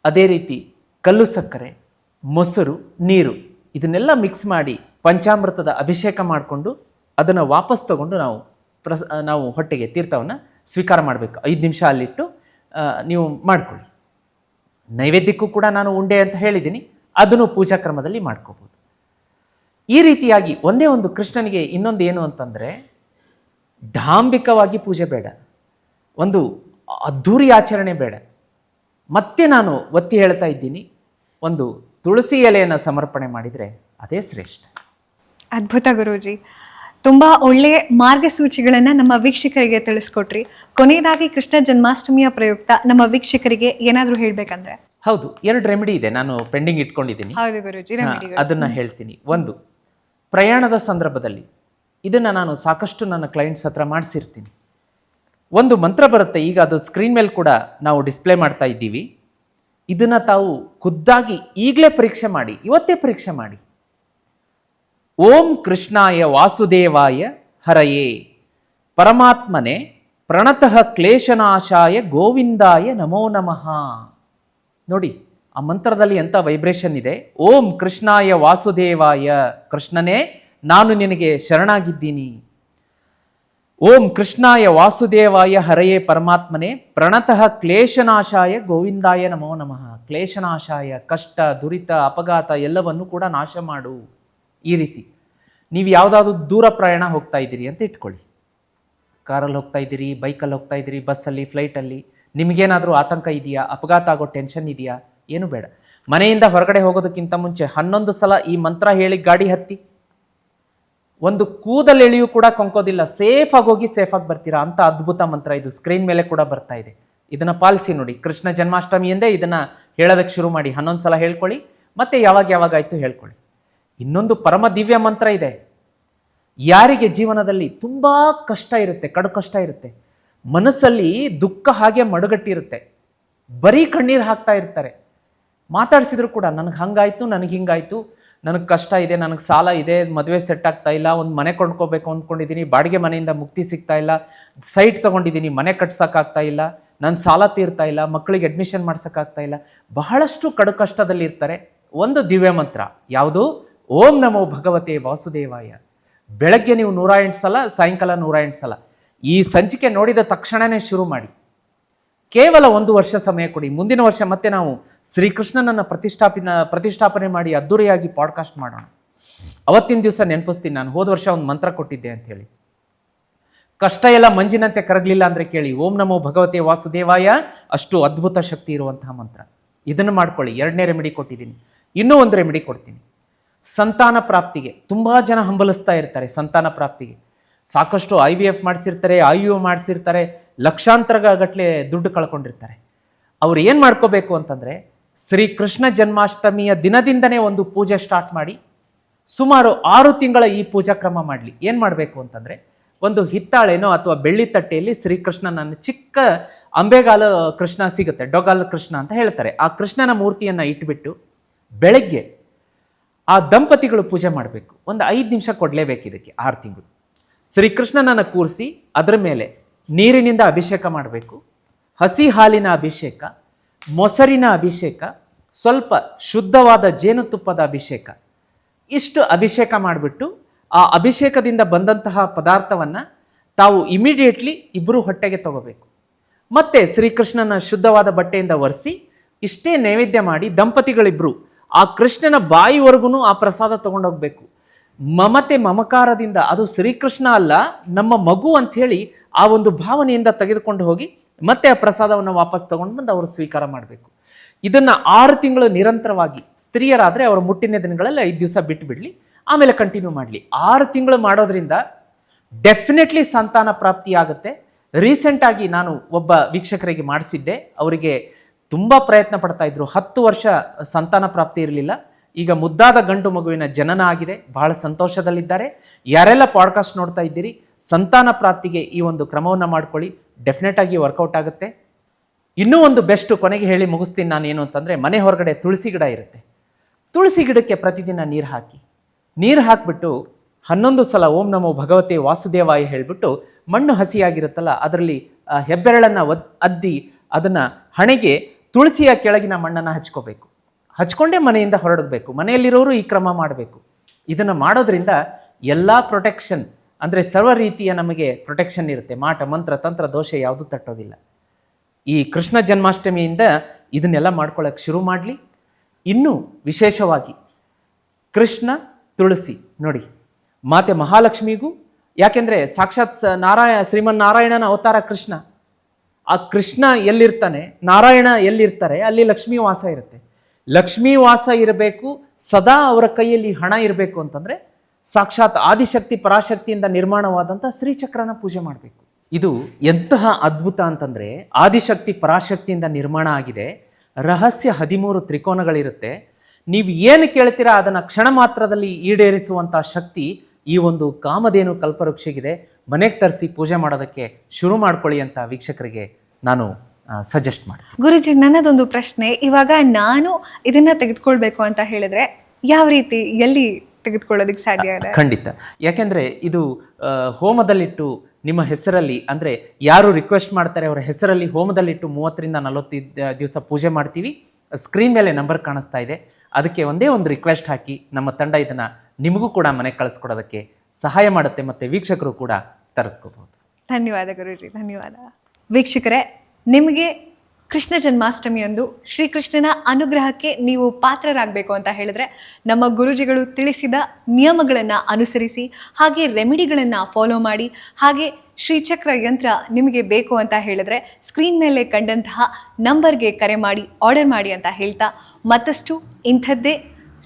ಅದೇ ರೀತಿ ಕಲ್ಲು ಸಕ್ಕರೆ, ಮೊಸರು, ನೀರು ಇದನ್ನೆಲ್ಲ ಮಿಕ್ಸ್ ಮಾಡಿ ಪಂಚಾಮೃತದ ಅಭಿಷೇಕ ಮಾಡಿಕೊಂಡು ಅದನ್ನು ವಾಪಸ್ ತಗೊಂಡು ನಾವು ಪ್ರಸ ನಾವು ಹೊಟ್ಟೆಗೆ ತೀರ್ಥವನ್ನು ಸ್ವೀಕಾರ ಮಾಡಬೇಕು. ಐದು ನಿಮಿಷ ಅಲ್ಲಿಟ್ಟು ನೀವು ಮಾಡ್ಕೊಳ್ಳಿ. ನೈವೇದ್ಯಕ್ಕೂ ಕೂಡ ನಾನು ಉಂಡೆ ಅಂತ ಹೇಳಿದ್ದೀನಿ. ಅದನ್ನು ಪೂಜಾ ಕ್ರಮದಲ್ಲಿ ಮಾಡ್ಕೋಬೋದು. ಈ ರೀತಿಯಾಗಿ ಒಂದೇ ಒಂದು ಕೃಷ್ಣನಿಗೆ ಇನ್ನೊಂದು ಏನು ಅಂತಂದರೆ, ಡಾಂಬಿಕವಾಗಿ ಪೂಜೆ ಬೇಡ. ಒಂದು ಅದ್ಧೂರಿ ಆಚರಣೆ ಬೇಡ. ಮತ್ತೆ ನಾನು ಒತ್ತಿ ಹೇಳ್ತಾ ಇದ್ದೀನಿ ಒಂದು ತುಳಸಿ ಎಲೆಯನ್ನು ಸಮರ್ಪಣೆ ಮಾಡಿದರೆ ಅದೇ ಶ್ರೇಷ್ಠ. ಅದ್ಭುತ ಗುರೂಜಿ. ತುಂಬಾ ಒಳ್ಳೆಯ ಮಾರ್ಗಸೂಚಿಗಳನ್ನು ನಮ್ಮ ವೀಕ್ಷಕರಿಗೆ ತಿಳಿಸ್ಕೊಟ್ರಿ. ಕೊನೆಯದಾಗಿ ಕೃಷ್ಣ ಜನ್ಮಾಷ್ಟಮಿಯ ಪ್ರಯುಕ್ತ ನಮ್ಮ ವೀಕ್ಷಕರಿಗೆ ಏನಾದರೂ ಹೇಳಬೇಕಂದ್ರೆ? ಹೌದು ಎರಡು ರೆಮಿಡಿ ಇದೆ ನಾನು ಪೆಂಡಿಂಗ್ ಇಟ್ಕೊಂಡಿದ್ದೀನಿ. ಹೌದು ಗುರುಜಿ ಅದನ್ನ ಹೇಳ್ತೀನಿ. ಒಂದು ಪ್ರಯಾಣದ ಸಂದರ್ಭದಲ್ಲಿ ಇದನ್ನ ನಾನು ಸಾಕಷ್ಟು ನನ್ನ ಕ್ಲೈಂಟ್ಸ್ ಹತ್ರ ಮಾಡಿಸಿರ್ತೀನಿ. ಒಂದು ಮಂತ್ರ ಬರುತ್ತೆ, ಈಗ ಅದು ಸ್ಕ್ರೀನ್ ಮೇಲೆ ಕೂಡ ನಾವು ಡಿಸ್ಪ್ಲೇ ಮಾಡ್ತಾ ಇದ್ದೀವಿ. ಇದನ್ನು ತಾವು ಖುದ್ದಾಗಿ ಈಗಲೇ ಪರೀಕ್ಷೆ ಮಾಡಿ, ಇವತ್ತೇ ಪರೀಕ್ಷೆ ಮಾಡಿ. ಓಂ ಕೃಷ್ಣಾಯ ವಾಸುದೇವಾಯ ಹರಯೇ. ಪರಮಾತ್ಮನೆ ಪ್ರಣತಃ ಕ್ಲೇಶನಾಶಾಯ ಗೋವಿಂದಾಯ ನಮೋ ನಮಃ. ನೋಡಿ, ಆ ಮಂತ್ರದಲ್ಲಿ ಎಂಥ ವೈಬ್ರೇಷನ್ ಇದೆ? ಓಂ ಕೃಷ್ಣಾಯ ವಾಸುದೇವಾಯ ಕೃಷ್ಣನೇ, ನಾನು ನಿನಗೆ ಶರಣಾಗಿದ್ದೀನಿ. ಓಂ ಕೃಷ್ಣಾಯ ವಾಸುದೇವಾಯ ಹರೆಯೇ ಪರಮಾತ್ಮನೇ, ಪ್ರಣತಃ ಕ್ಲೇಶನಾಶಾಯ ಗೋವಿಂದಾಯ ನಮೋ ನಮಃ. ಕ್ಲೇಶನಾಶಾಯ, ಕಷ್ಟ, ದುರಿತ, ಅಪಘಾತ ಎಲ್ಲವನ್ನು ಕೂಡ ನಾಶ ಮಾಡು. ಈ ರೀತಿ ನೀವು ಯಾವುದಾದ್ರೂ ದೂರ ಪ್ರಯಾಣ ಹೋಗ್ತಾ ಇದ್ದೀರಿ ಅಂತ ಇಟ್ಕೊಳ್ಳಿ. ಕಾರಲ್ಲಿ ಹೋಗ್ತಾ ಇದ್ದೀರಿ, ಬೈಕಲ್ಲಿ ಹೋಗ್ತಾ ಇದ್ದೀರಿ, ಬಸ್ಸಲ್ಲಿ, ಫ್ಲೈಟಲ್ಲಿ, ನಿಮಗೇನಾದರೂ ಆತಂಕ ಇದೆಯಾ? ಅಪಘಾತ ಆಗೋ ಟೆನ್ಷನ್ ಇದೆಯಾ? ಏನು ಬೇಡ. ಮನೆಯಿಂದ ಹೊರಗಡೆ ಹೋಗೋದಕ್ಕಿಂತ ಮುಂಚೆ ಹನ್ನೊಂದು ಸಲ ಈ ಮಂತ್ರ ಹೇಳಿ ಗಾಡಿ ಹತ್ತಿ. ಒಂದು ಕೂದಲೆಳೆಯೂ ಕೂಡ ಕೊಂಕೋದಿಲ್ಲ. ಸೇಫ್ ಹೋಗಿ ಸೇಫ್ ಆಗಿ ಬರ್ತೀರಾ ಅಂತ ಅದ್ಭುತ ಮಂತ್ರ ಇದು. ಸ್ಕ್ರೀನ್ ಮೇಲೆ ಕೂಡ ಬರ್ತಾ ಇದೆ. ಇದನ್ನ ಪಾಲಿಸಿ ನೋಡಿ. ಕೃಷ್ಣ ಜನ್ಮಾಷ್ಟಮಿಯಿಂದೇ ಇದನ್ನ ಹೇಳೋದಕ್ಕೆ ಶುರು ಮಾಡಿ. ಹನ್ನೊಂದು ಸಲ ಹೇಳ್ಕೊಳ್ಳಿ. ಮತ್ತೆ ಯಾವಾಗ ಯಾವಾಗ ಆಯ್ತು ಹೇಳ್ಕೊಳ್ಳಿ. ಇನ್ನೊಂದು ಪರಮ ದಿವ್ಯ ಮಂತ್ರ ಇದೆ. ಯಾರಿಗೆ ಜೀವನದಲ್ಲಿ ತುಂಬಾ ಕಷ್ಟ ಇರುತ್ತೆ, ಕಡು ಕಷ್ಟ ಇರುತ್ತೆ. ಮನಸ್ಸಲ್ಲಿ ದುಃಖ ಹಾಗೆ ಮಡುಗಟ್ಟಿರುತ್ತೆ. ಬರೀ ಕಣ್ಣೀರು ಹಾಕ್ತಾ ಇರ್ತಾರೆ. ಮಾತಾಡಿಸಿದ್ರು ಕೂಡ, ನನಗೆ ಹಂಗಾಯಿತು, ನನಗೆ ಹಿಂಗಾಯ್ತು. ನನಗೆ ಕಷ್ಟ ಇದೆ, ನನಗೆ ಸಾಲ ಇದೆ, ಮದುವೆ ಸೆಟ್ ಆಗ್ತಾ ಇಲ್ಲ, ಒಂದು ಮನೆ ಕೊಂಡ್ಕೋಬೇಕು ಅಂದ್ಕೊಂಡಿದ್ದೀನಿ ಬಾಡಿಗೆ ಮನೆಯಿಂದ ಮುಕ್ತಿ ಸಿಗ್ತಾ ಇಲ್ಲ ಸೈಟ್ ತೊಗೊಂಡಿದ್ದೀನಿ ಮನೆ ಕಟ್ಸೋಕ್ಕಾಗ್ತಾ ಇಲ್ಲ ನನ್ನ ಸಾಲ ತೀರ್ತಾ ಇಲ್ಲ ಮಕ್ಕಳಿಗೆ ಅಡ್ಮಿಷನ್ ಮಾಡ್ಸೋಕ್ಕಾಗ್ತಾ ಇಲ್ಲ. ಬಹಳಷ್ಟು ಕಡು ಕಷ್ಟದಲ್ಲಿ ಇರ್ತಾರೆ. ಒಂದು ದಿವ್ಯ ಮಂತ್ರ, ಯಾವುದು? ಓಂ ನಮೋ ಭಗವತೆ ವಾಸುದೇವಾಯ. ಬೆಳಗ್ಗೆ ನೀವು ನೂರ ಎಂಟು ಸಲ, ಸಾಯಂಕಾಲ ನೂರ ಎಂಟು ಸಲ. ಈ ಸಂಚಿಕೆ ನೋಡಿದ ತಕ್ಷಣವೇ ಶುರು ಮಾಡಿ. ಕೇವಲ ಒಂದು ವರ್ಷ ಸಮಯ ಕೊಡಿ. ಮುಂದಿನ ವರ್ಷ ಮತ್ತೆ ನಾವು ಶ್ರೀಕೃಷ್ಣನನ್ನ ಪ್ರತಿಷ್ಠಾಪಿನ, ಪ್ರತಿಷ್ಠಾಪನೆ ಮಾಡಿ ಅದ್ದೂರಿಯಾಗಿ ಪಾಡ್ಕಾಸ್ಟ್ ಮಾಡೋಣ. ಅವತ್ತಿನ ದಿವಸ ನೆನಪಿಸ್ತೀನಿ ನಾನು, ಹೋದ ವರ್ಷ ಒಂದು ಮಂತ್ರ ಕೊಟ್ಟಿದ್ದೆ ಅಂತ ಹೇಳಿ ಕಷ್ಟ ಎಲ್ಲ ಮಂಜಿನಂತೆ ಕರಗಲಿಲ್ಲ ಅಂದರೆ ಕೇಳಿ, ಓಂ ನಮೋ ಭಗವತೆ ವಾಸುದೇವಾಯ, ಅಷ್ಟು ಅದ್ಭುತ ಶಕ್ತಿ ಇರುವಂತಹ ಮಂತ್ರ. ಇದನ್ನು ಮಾಡ್ಕೊಳ್ಳಿ, ಎರಡನೇ ರೆಮಿಡಿ ಕೊಟ್ಟಿದ್ದೀನಿ. ಇನ್ನೂ ಒಂದು ರೆಮಿಡಿ ಕೊಡ್ತೀನಿ. ಸಂತಾನ ಪ್ರಾಪ್ತಿಗೆ, ತುಂಬ ಜನ ಹಂಬಲಿಸ್ತಾ ಇರ್ತಾರೆ ಸಂತಾನ ಪ್ರಾಪ್ತಿಗೆ. ಸಾಕಷ್ಟು ಐ ವಿ ಎಫ್ ಮಾಡಿಸಿರ್ತಾರೆ ಐ ಯು ಮಾಡಿಸಿರ್ತಾರೆ ಲಕ್ಷಾಂತರ ಗಟ್ಟಲೆ ದುಡ್ಡು ಕಳ್ಕೊಂಡಿರ್ತಾರೆ. ಅವ್ರು ಏನು ಮಾಡ್ಕೋಬೇಕು ಅಂತಂದರೆ ಶ್ರೀ ಕೃಷ್ಣ ಜನ್ಮಾಷ್ಟಮಿಯ ದಿನದಿಂದನೇ ಒಂದು ಪೂಜೆ ಸ್ಟಾರ್ಟ್ ಮಾಡಿ ಸುಮಾರು ಆರು ತಿಂಗಳ ಈ ಪೂಜಾ ಕ್ರಮ ಮಾಡಲಿ. ಏನು ಮಾಡಬೇಕು ಅಂತಂದರೆ ಒಂದು ಹಿತ್ತಾಳೆನೋ ಅಥವಾ ಬೆಳ್ಳಿ ತಟ್ಟೆಯಲ್ಲಿ ಶ್ರೀಕೃಷ್ಣನನ್ನು ಚಿಕ್ಕ ಅಂಬೆಗಾಲ ಕೃಷ್ಣ ಸಿಗುತ್ತೆ, ಡೊಗಾಲ ಕೃಷ್ಣ ಅಂತ ಹೇಳ್ತಾರೆ. ಆ ಕೃಷ್ಣನ ಮೂರ್ತಿಯನ್ನು ಇಟ್ಬಿಟ್ಟು ಬೆಳಗ್ಗೆ ಆ ದಂಪತಿಗಳು ಪೂಜೆ ಮಾಡಬೇಕು. ಒಂದು ಐದು ನಿಮಿಷ ಕೊಡಲೇಬೇಕು ಇದಕ್ಕೆ, ಆರು ತಿಂಗಳು. ಶ್ರೀಕೃಷ್ಣನನ್ನು ಕೂರಿಸಿ ಅದರ ಮೇಲೆ ನೀರಿನಿಂದ ಅಭಿಷೇಕ ಮಾಡಬೇಕು, ಹಸಿ ಹಾಲಿನ ಅಭಿಷೇಕ, ಮೊಸರಿನ ಅಭಿಷೇಕ, ಸ್ವಲ್ಪ ಶುದ್ಧವಾದ ಜೇನುತುಪ್ಪದ ಅಭಿಷೇಕ. ಇಷ್ಟು ಅಭಿಷೇಕ ಮಾಡಿಬಿಟ್ಟು ಆ ಅಭಿಷೇಕದಿಂದ ಬಂದಂತಹ ಪದಾರ್ಥವನ್ನು ತಾವು ಇಮಿಡಿಯೇಟ್ಲಿ ಇಬ್ಬರು ಹೊಟ್ಟೆಗೆ ತಗೋಬೇಕು. ಮತ್ತೆ ಶ್ರೀಕೃಷ್ಣನ ಶುದ್ಧವಾದ ಬಟ್ಟೆಯಿಂದ ಒರೆಸಿ ಇಷ್ಟೇ ನೈವೇದ್ಯ ಮಾಡಿ ದಂಪತಿಗಳಿಬ್ರು ಆ ಕೃಷ್ಣನ ಬಾಯಿವರೆಗೂ ಆ ಪ್ರಸಾದ ತಗೊಂಡೋಗ್ಬೇಕು. ಮಮತೆ ಮಮಕಾರದಿಂದ, ಅದು ಶ್ರೀಕೃಷ್ಣ ಅಲ್ಲ, ನಮ್ಮ ಮಗು ಅಂಥೇಳಿ ಆ ಒಂದು ಭಾವನೆಯಿಂದ ತೆಗೆದುಕೊಂಡು ಹೋಗಿ ಮತ್ತೆ ಆ ಪ್ರಸಾದವನ್ನು ವಾಪಸ್ ತಗೊಂಡು ಬಂದು ಅವರು ಸ್ವೀಕಾರ ಮಾಡಬೇಕು. ಇದನ್ನ ಆರು ತಿಂಗಳು ನಿರಂತರವಾಗಿ ಸ್ತ್ರೀಯರಾದರೆ ಅವರ ಮುಟ್ಟಿನ ದಿನಗಳಲ್ಲಿ ಐದು ದಿವಸ ಬಿಟ್ಟು ಬಿಡಲಿ ಆಮೇಲೆ ಕಂಟಿನ್ಯೂ ಮಾಡಲಿ. ಆರು ತಿಂಗಳು ಮಾಡೋದ್ರಿಂದ ಡೆಫಿನೆಟ್ಲಿ ಸಂತಾನ ಪ್ರಾಪ್ತಿ ಆಗುತ್ತೆ ರೀಸೆಂಟ್ ಆಗಿ ನಾನು ಒಬ್ಬ ವೀಕ್ಷಕರಿಗೆ ಮಾಡಿಸಿದ್ದೆ. ಅವರಿಗೆ ತುಂಬ ಪ್ರಯತ್ನ ಪಡ್ತಾ ಇದ್ರು. ಹತ್ತು ವರ್ಷ ಸಂತಾನ ಪ್ರಾಪ್ತಿ ಇರಲಿಲ್ಲ. ಈಗ ಮುದ್ದಾದ ಗಂಡು ಮಗುವಿನ ಜನನ ಆಗಿದೆ ಬಹಳ ಸಂತೋಷದಲ್ಲಿದ್ದಾರೆ. ಯಾರೆಲ್ಲ ಪಾಡ್ಕಾಸ್ಟ್ ನೋಡ್ತಾ ಇದ್ದೀರಿ, ಸಂತಾನ ಪ್ರಾಪ್ತಿಗೆ ಈ ಒಂದು ಕ್ರಮವನ್ನು ಮಾಡ್ಕೊಳ್ಳಿ. ಡೆಫಿನೆಟ್ ಆಗಿ ವರ್ಕೌಟ್ ಆಗುತ್ತೆ. ಇನ್ನೂ ಒಂದು ಬೆಸ್ಟ್ ಕೊನೆಗೆ ಹೇಳಿ ಮುಗಿಸ್ತೀನಿ ನಾನು ಏನು ಅಂತಂದರೆ, ಮನೆ ಹೊರಗಡೆ ತುಳಸಿ ಗಿಡ ಇರುತ್ತೆ. ತುಳಸಿ ಗಿಡಕ್ಕೆ ಪ್ರತಿದಿನ ನೀರು ಹಾಕಿ. ನೀರು ಹಾಕಿಬಿಟ್ಟು ಹನ್ನೊಂದು ಸಲ ಓಂ ನಮೋ ಭಗವತೆ ವಾಸುದೇವಾಯ ಹೇಳಿಬಿಟ್ಟು ಮಣ್ಣು ಹಸಿಯಾಗಿರುತ್ತಲ್ಲ, ಅದರಲ್ಲಿ ಹೆಬ್ಬೆರಳನ್ನು ಒದ್, ಅದ್ದಿ ಅದನ್ನು ಹಣೆಗೆ ತುಳಸಿಯ ಕೆಳಗಿನ ಮಣ್ಣನ್ನು ಹಚ್ಕೋಬೇಕು. ಹಚ್ಕೊಂಡೇ ಮನೆಯಿಂದ ಹೊರಡಬೇಕು. ಮನೆಯಲ್ಲಿರೋರು ಈ ಕ್ರಮ ಮಾಡಬೇಕು. ಇದನ್ನು ಮಾಡೋದ್ರಿಂದ ಎಲ್ಲ ಪ್ರೊಟೆಕ್ಷನ್ ಅಂದರೆ ಸರ್ವ ರೀತಿಯ ನಮಗೆ ಪ್ರೊಟೆಕ್ಷನ್ ಇರುತ್ತೆ. ಮಾಟ, ಮಂತ್ರ, ತಂತ್ರ, ದೋಷ ಯಾವುದೂ ತಟ್ಟೋದಿಲ್ಲ. ಈ ಕೃಷ್ಣ ಜನ್ಮಾಷ್ಟಮಿಯಿಂದ ಇದನ್ನೆಲ್ಲ ಮಾಡ್ಕೊಳ್ಳೋಕೆ ಶುರು ಮಾಡಲಿ. ಇನ್ನೂ ವಿಶೇಷವಾಗಿ ಕೃಷ್ಣ ತುಳಸಿ ನೋಡಿ, ಮಾತೆ ಮಹಾಲಕ್ಷ್ಮಿಗೂ, ಯಾಕೆಂದರೆ ಸಾಕ್ಷಾತ್ ನಾರಾಯಣ ಶ್ರೀಮನ್ ಶ್ರೀಮನ್ನಾರಾಯಣನ ಅವತಾರ ಕೃಷ್ಣ. ಆ ಕೃಷ್ಣ ಎಲ್ಲಿರ್ತಾನೆ, ನಾರಾಯಣ ಎಲ್ಲಿರ್ತಾರೆ, ಅಲ್ಲಿ ಲಕ್ಷ್ಮೀ ವಾಸ ಇರುತ್ತೆ. ಲಕ್ಷ್ಮೀ ವಾಸ ಇರಬೇಕು, ಸದಾ ಅವರ ಕೈಯಲ್ಲಿ ಹಣ ಇರಬೇಕು ಅಂತಂದ್ರೆ ಸಾಕ್ಷಾತ್ ಆದಿಶಕ್ತಿ ಪರಾಶಕ್ತಿಯಿಂದ ನಿರ್ಮಾಣವಾದಂಥ ಶ್ರೀಚಕ್ರನ ಪೂಜೆ ಮಾಡಬೇಕು. ಇದು ಎಂತಹ ಅದ್ಭುತ ಅಂತಂದ್ರೆ ಆದಿಶಕ್ತಿ ಪರಾಶಕ್ತಿಯಿಂದ ನಿರ್ಮಾಣ ಆಗಿದೆ, ರಹಸ್ಯ ಹದಿಮೂರು ತ್ರಿಕೋನಗಳಿರುತ್ತೆ. ನೀವು ಏನು ಕೇಳ್ತೀರಾ ಅದನ್ನು ಕ್ಷಣ ಮಾತ್ರದಲ್ಲಿ ಈಡೇರಿಸುವಂಥ ಶಕ್ತಿ ಈ ಒಂದು ಕಾಮಧೇನು ಕಲ್ಪವೃಕ್ಷಿಗಿದೆ. ಮನೆಗೆ ತರಿಸಿ ಪೂಜೆ ಮಾಡೋದಕ್ಕೆ ಶುರು ಮಾಡ್ಕೊಳ್ಳಿ ಅಂತ ವೀಕ್ಷಕರಿಗೆ ನಾನು ಸಜೆಸ್ಟ್ ಮಾಡಿ. ಗುರುಜಿ ನನ್ನದೊಂದು ಪ್ರಶ್ನೆ. ಇವಾಗ ನಾನು ಇದನ್ನ ತೆಗೆದುಕೊಳ್ಬೇಕು ಅಂತ ಹೇಳಿದ್ರೆ ಯಾವ ರೀತಿ ಎಲ್ಲಿ ತೆಗೆದುಕೊಳ್ಳೋದಕ್ಕೆ ಸಾಧ್ಯ ಇದೆ? ಖಂಡಿತ. ಯಾಕೆಂದ್ರೆ ಇದು ಹೋಮದಲ್ಲಿಟ್ಟು ನಿಮ್ಮ ಹೆಸರಲ್ಲಿ ಅಂದ್ರೆ ಯಾರು ರಿಕ್ವೆಸ್ಟ್ ಮಾಡ್ತಾರೆ ಅವರ ಹೆಸರಲ್ಲಿ ಹೋಮದಲ್ಲಿಟ್ಟು ಮೂವತ್ತರಿಂದ ನಲವತ್ತು ದಿವಸ ಪೂಜೆ ಮಾಡ್ತೀವಿ. ಸ್ಕ್ರೀನ್ ಮೇಲೆ ನಂಬರ್ ಕಾಣಿಸ್ತಾ ಇದೆ. ಅದಕ್ಕೆ ಒಂದೇ ಒಂದು ರಿಕ್ವೆಸ್ಟ್ ಹಾಕಿ ನಮ್ಮ ತಂಡ ಇದನ್ನ ನಿಮಗೂ ಕೂಡ ಮನೆಗೆ ಕಳಿಸ್ಕೊಡೋದಕ್ಕೆ ಸಹಾಯ ಮಾಡುತ್ತೆ ಮತ್ತೆ ವೀಕ್ಷಕರು ಕೂಡ ತರಿಸ್ಕೋಬಹುದು ಧನ್ಯವಾದ ಗುರುಜಿ ಧನ್ಯವಾದ. ವೀಕ್ಷಕರೇ ನಿಮಗೆ ಕೃಷ್ಣ ಜನ್ಮಾಷ್ಟಮಿಯಂದು ಶ್ರೀಕೃಷ್ಣನ ಅನುಗ್ರಹಕ್ಕೆ ನೀವು ಪಾತ್ರರಾಗಬೇಕು ಅಂತ ಹೇಳಿದ್ರೆ ನಮ್ಮ ಗುರುಜಿಗಳು ತಿಳಿಸಿದ ನಿಯಮಗಳನ್ನು ಅನುಸರಿಸಿ, ಹಾಗೆ ರೆಮಿಡಿಗಳನ್ನು ಫಾಲೋ ಮಾಡಿ, ಹಾಗೆ ಶ್ರೀಚಕ್ರ ಯಂತ್ರ ನಿಮಗೆ ಬೇಕು ಅಂತ ಹೇಳಿದ್ರೆ ಸ್ಕ್ರೀನ್ ಮೇಲೆ ಕಂಡಂತಹ ನಂಬರ್ಗೆ ಕರೆ ಮಾಡಿ ಆರ್ಡರ್ ಮಾಡಿ ಅಂತ ಹೇಳ್ತಾ ಮತ್ತಷ್ಟು ಇಂಥದ್ದೇ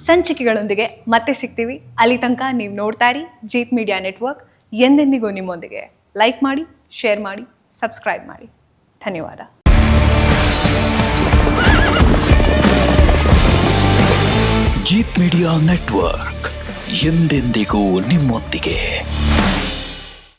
ಸಂಚಿಕೆಗಳೊಂದಿಗೆ ಮತ್ತೆ ಸಿಗ್ತೀವಿ. ಅಲ್ಲಿ ತನಕ ನೀವು ನೋಡ್ತಾ ಇರಿ ಜೀತ್ ಮೀಡಿಯಾ ನೆಟ್ವರ್ಕ್. ಎಂದೆಂದಿಗೂ ನಿಮ್ಮೊಂದಿಗೆ ಲೈಕ್ ಮಾಡಿ ಶೇರ್ ಮಾಡಿ ಸಬ್ಸ್ಕ್ರೈಬ್ ಮಾಡಿ. ಧನ್ಯವಾದ. ಜೀತ್ ಮೀಡಿಯಾ ನೆಟ್ವರ್ಕ್ ಎಂದೆಂದಿಗೂ ನಿಮ್ಮೊಂದಿಗೆ.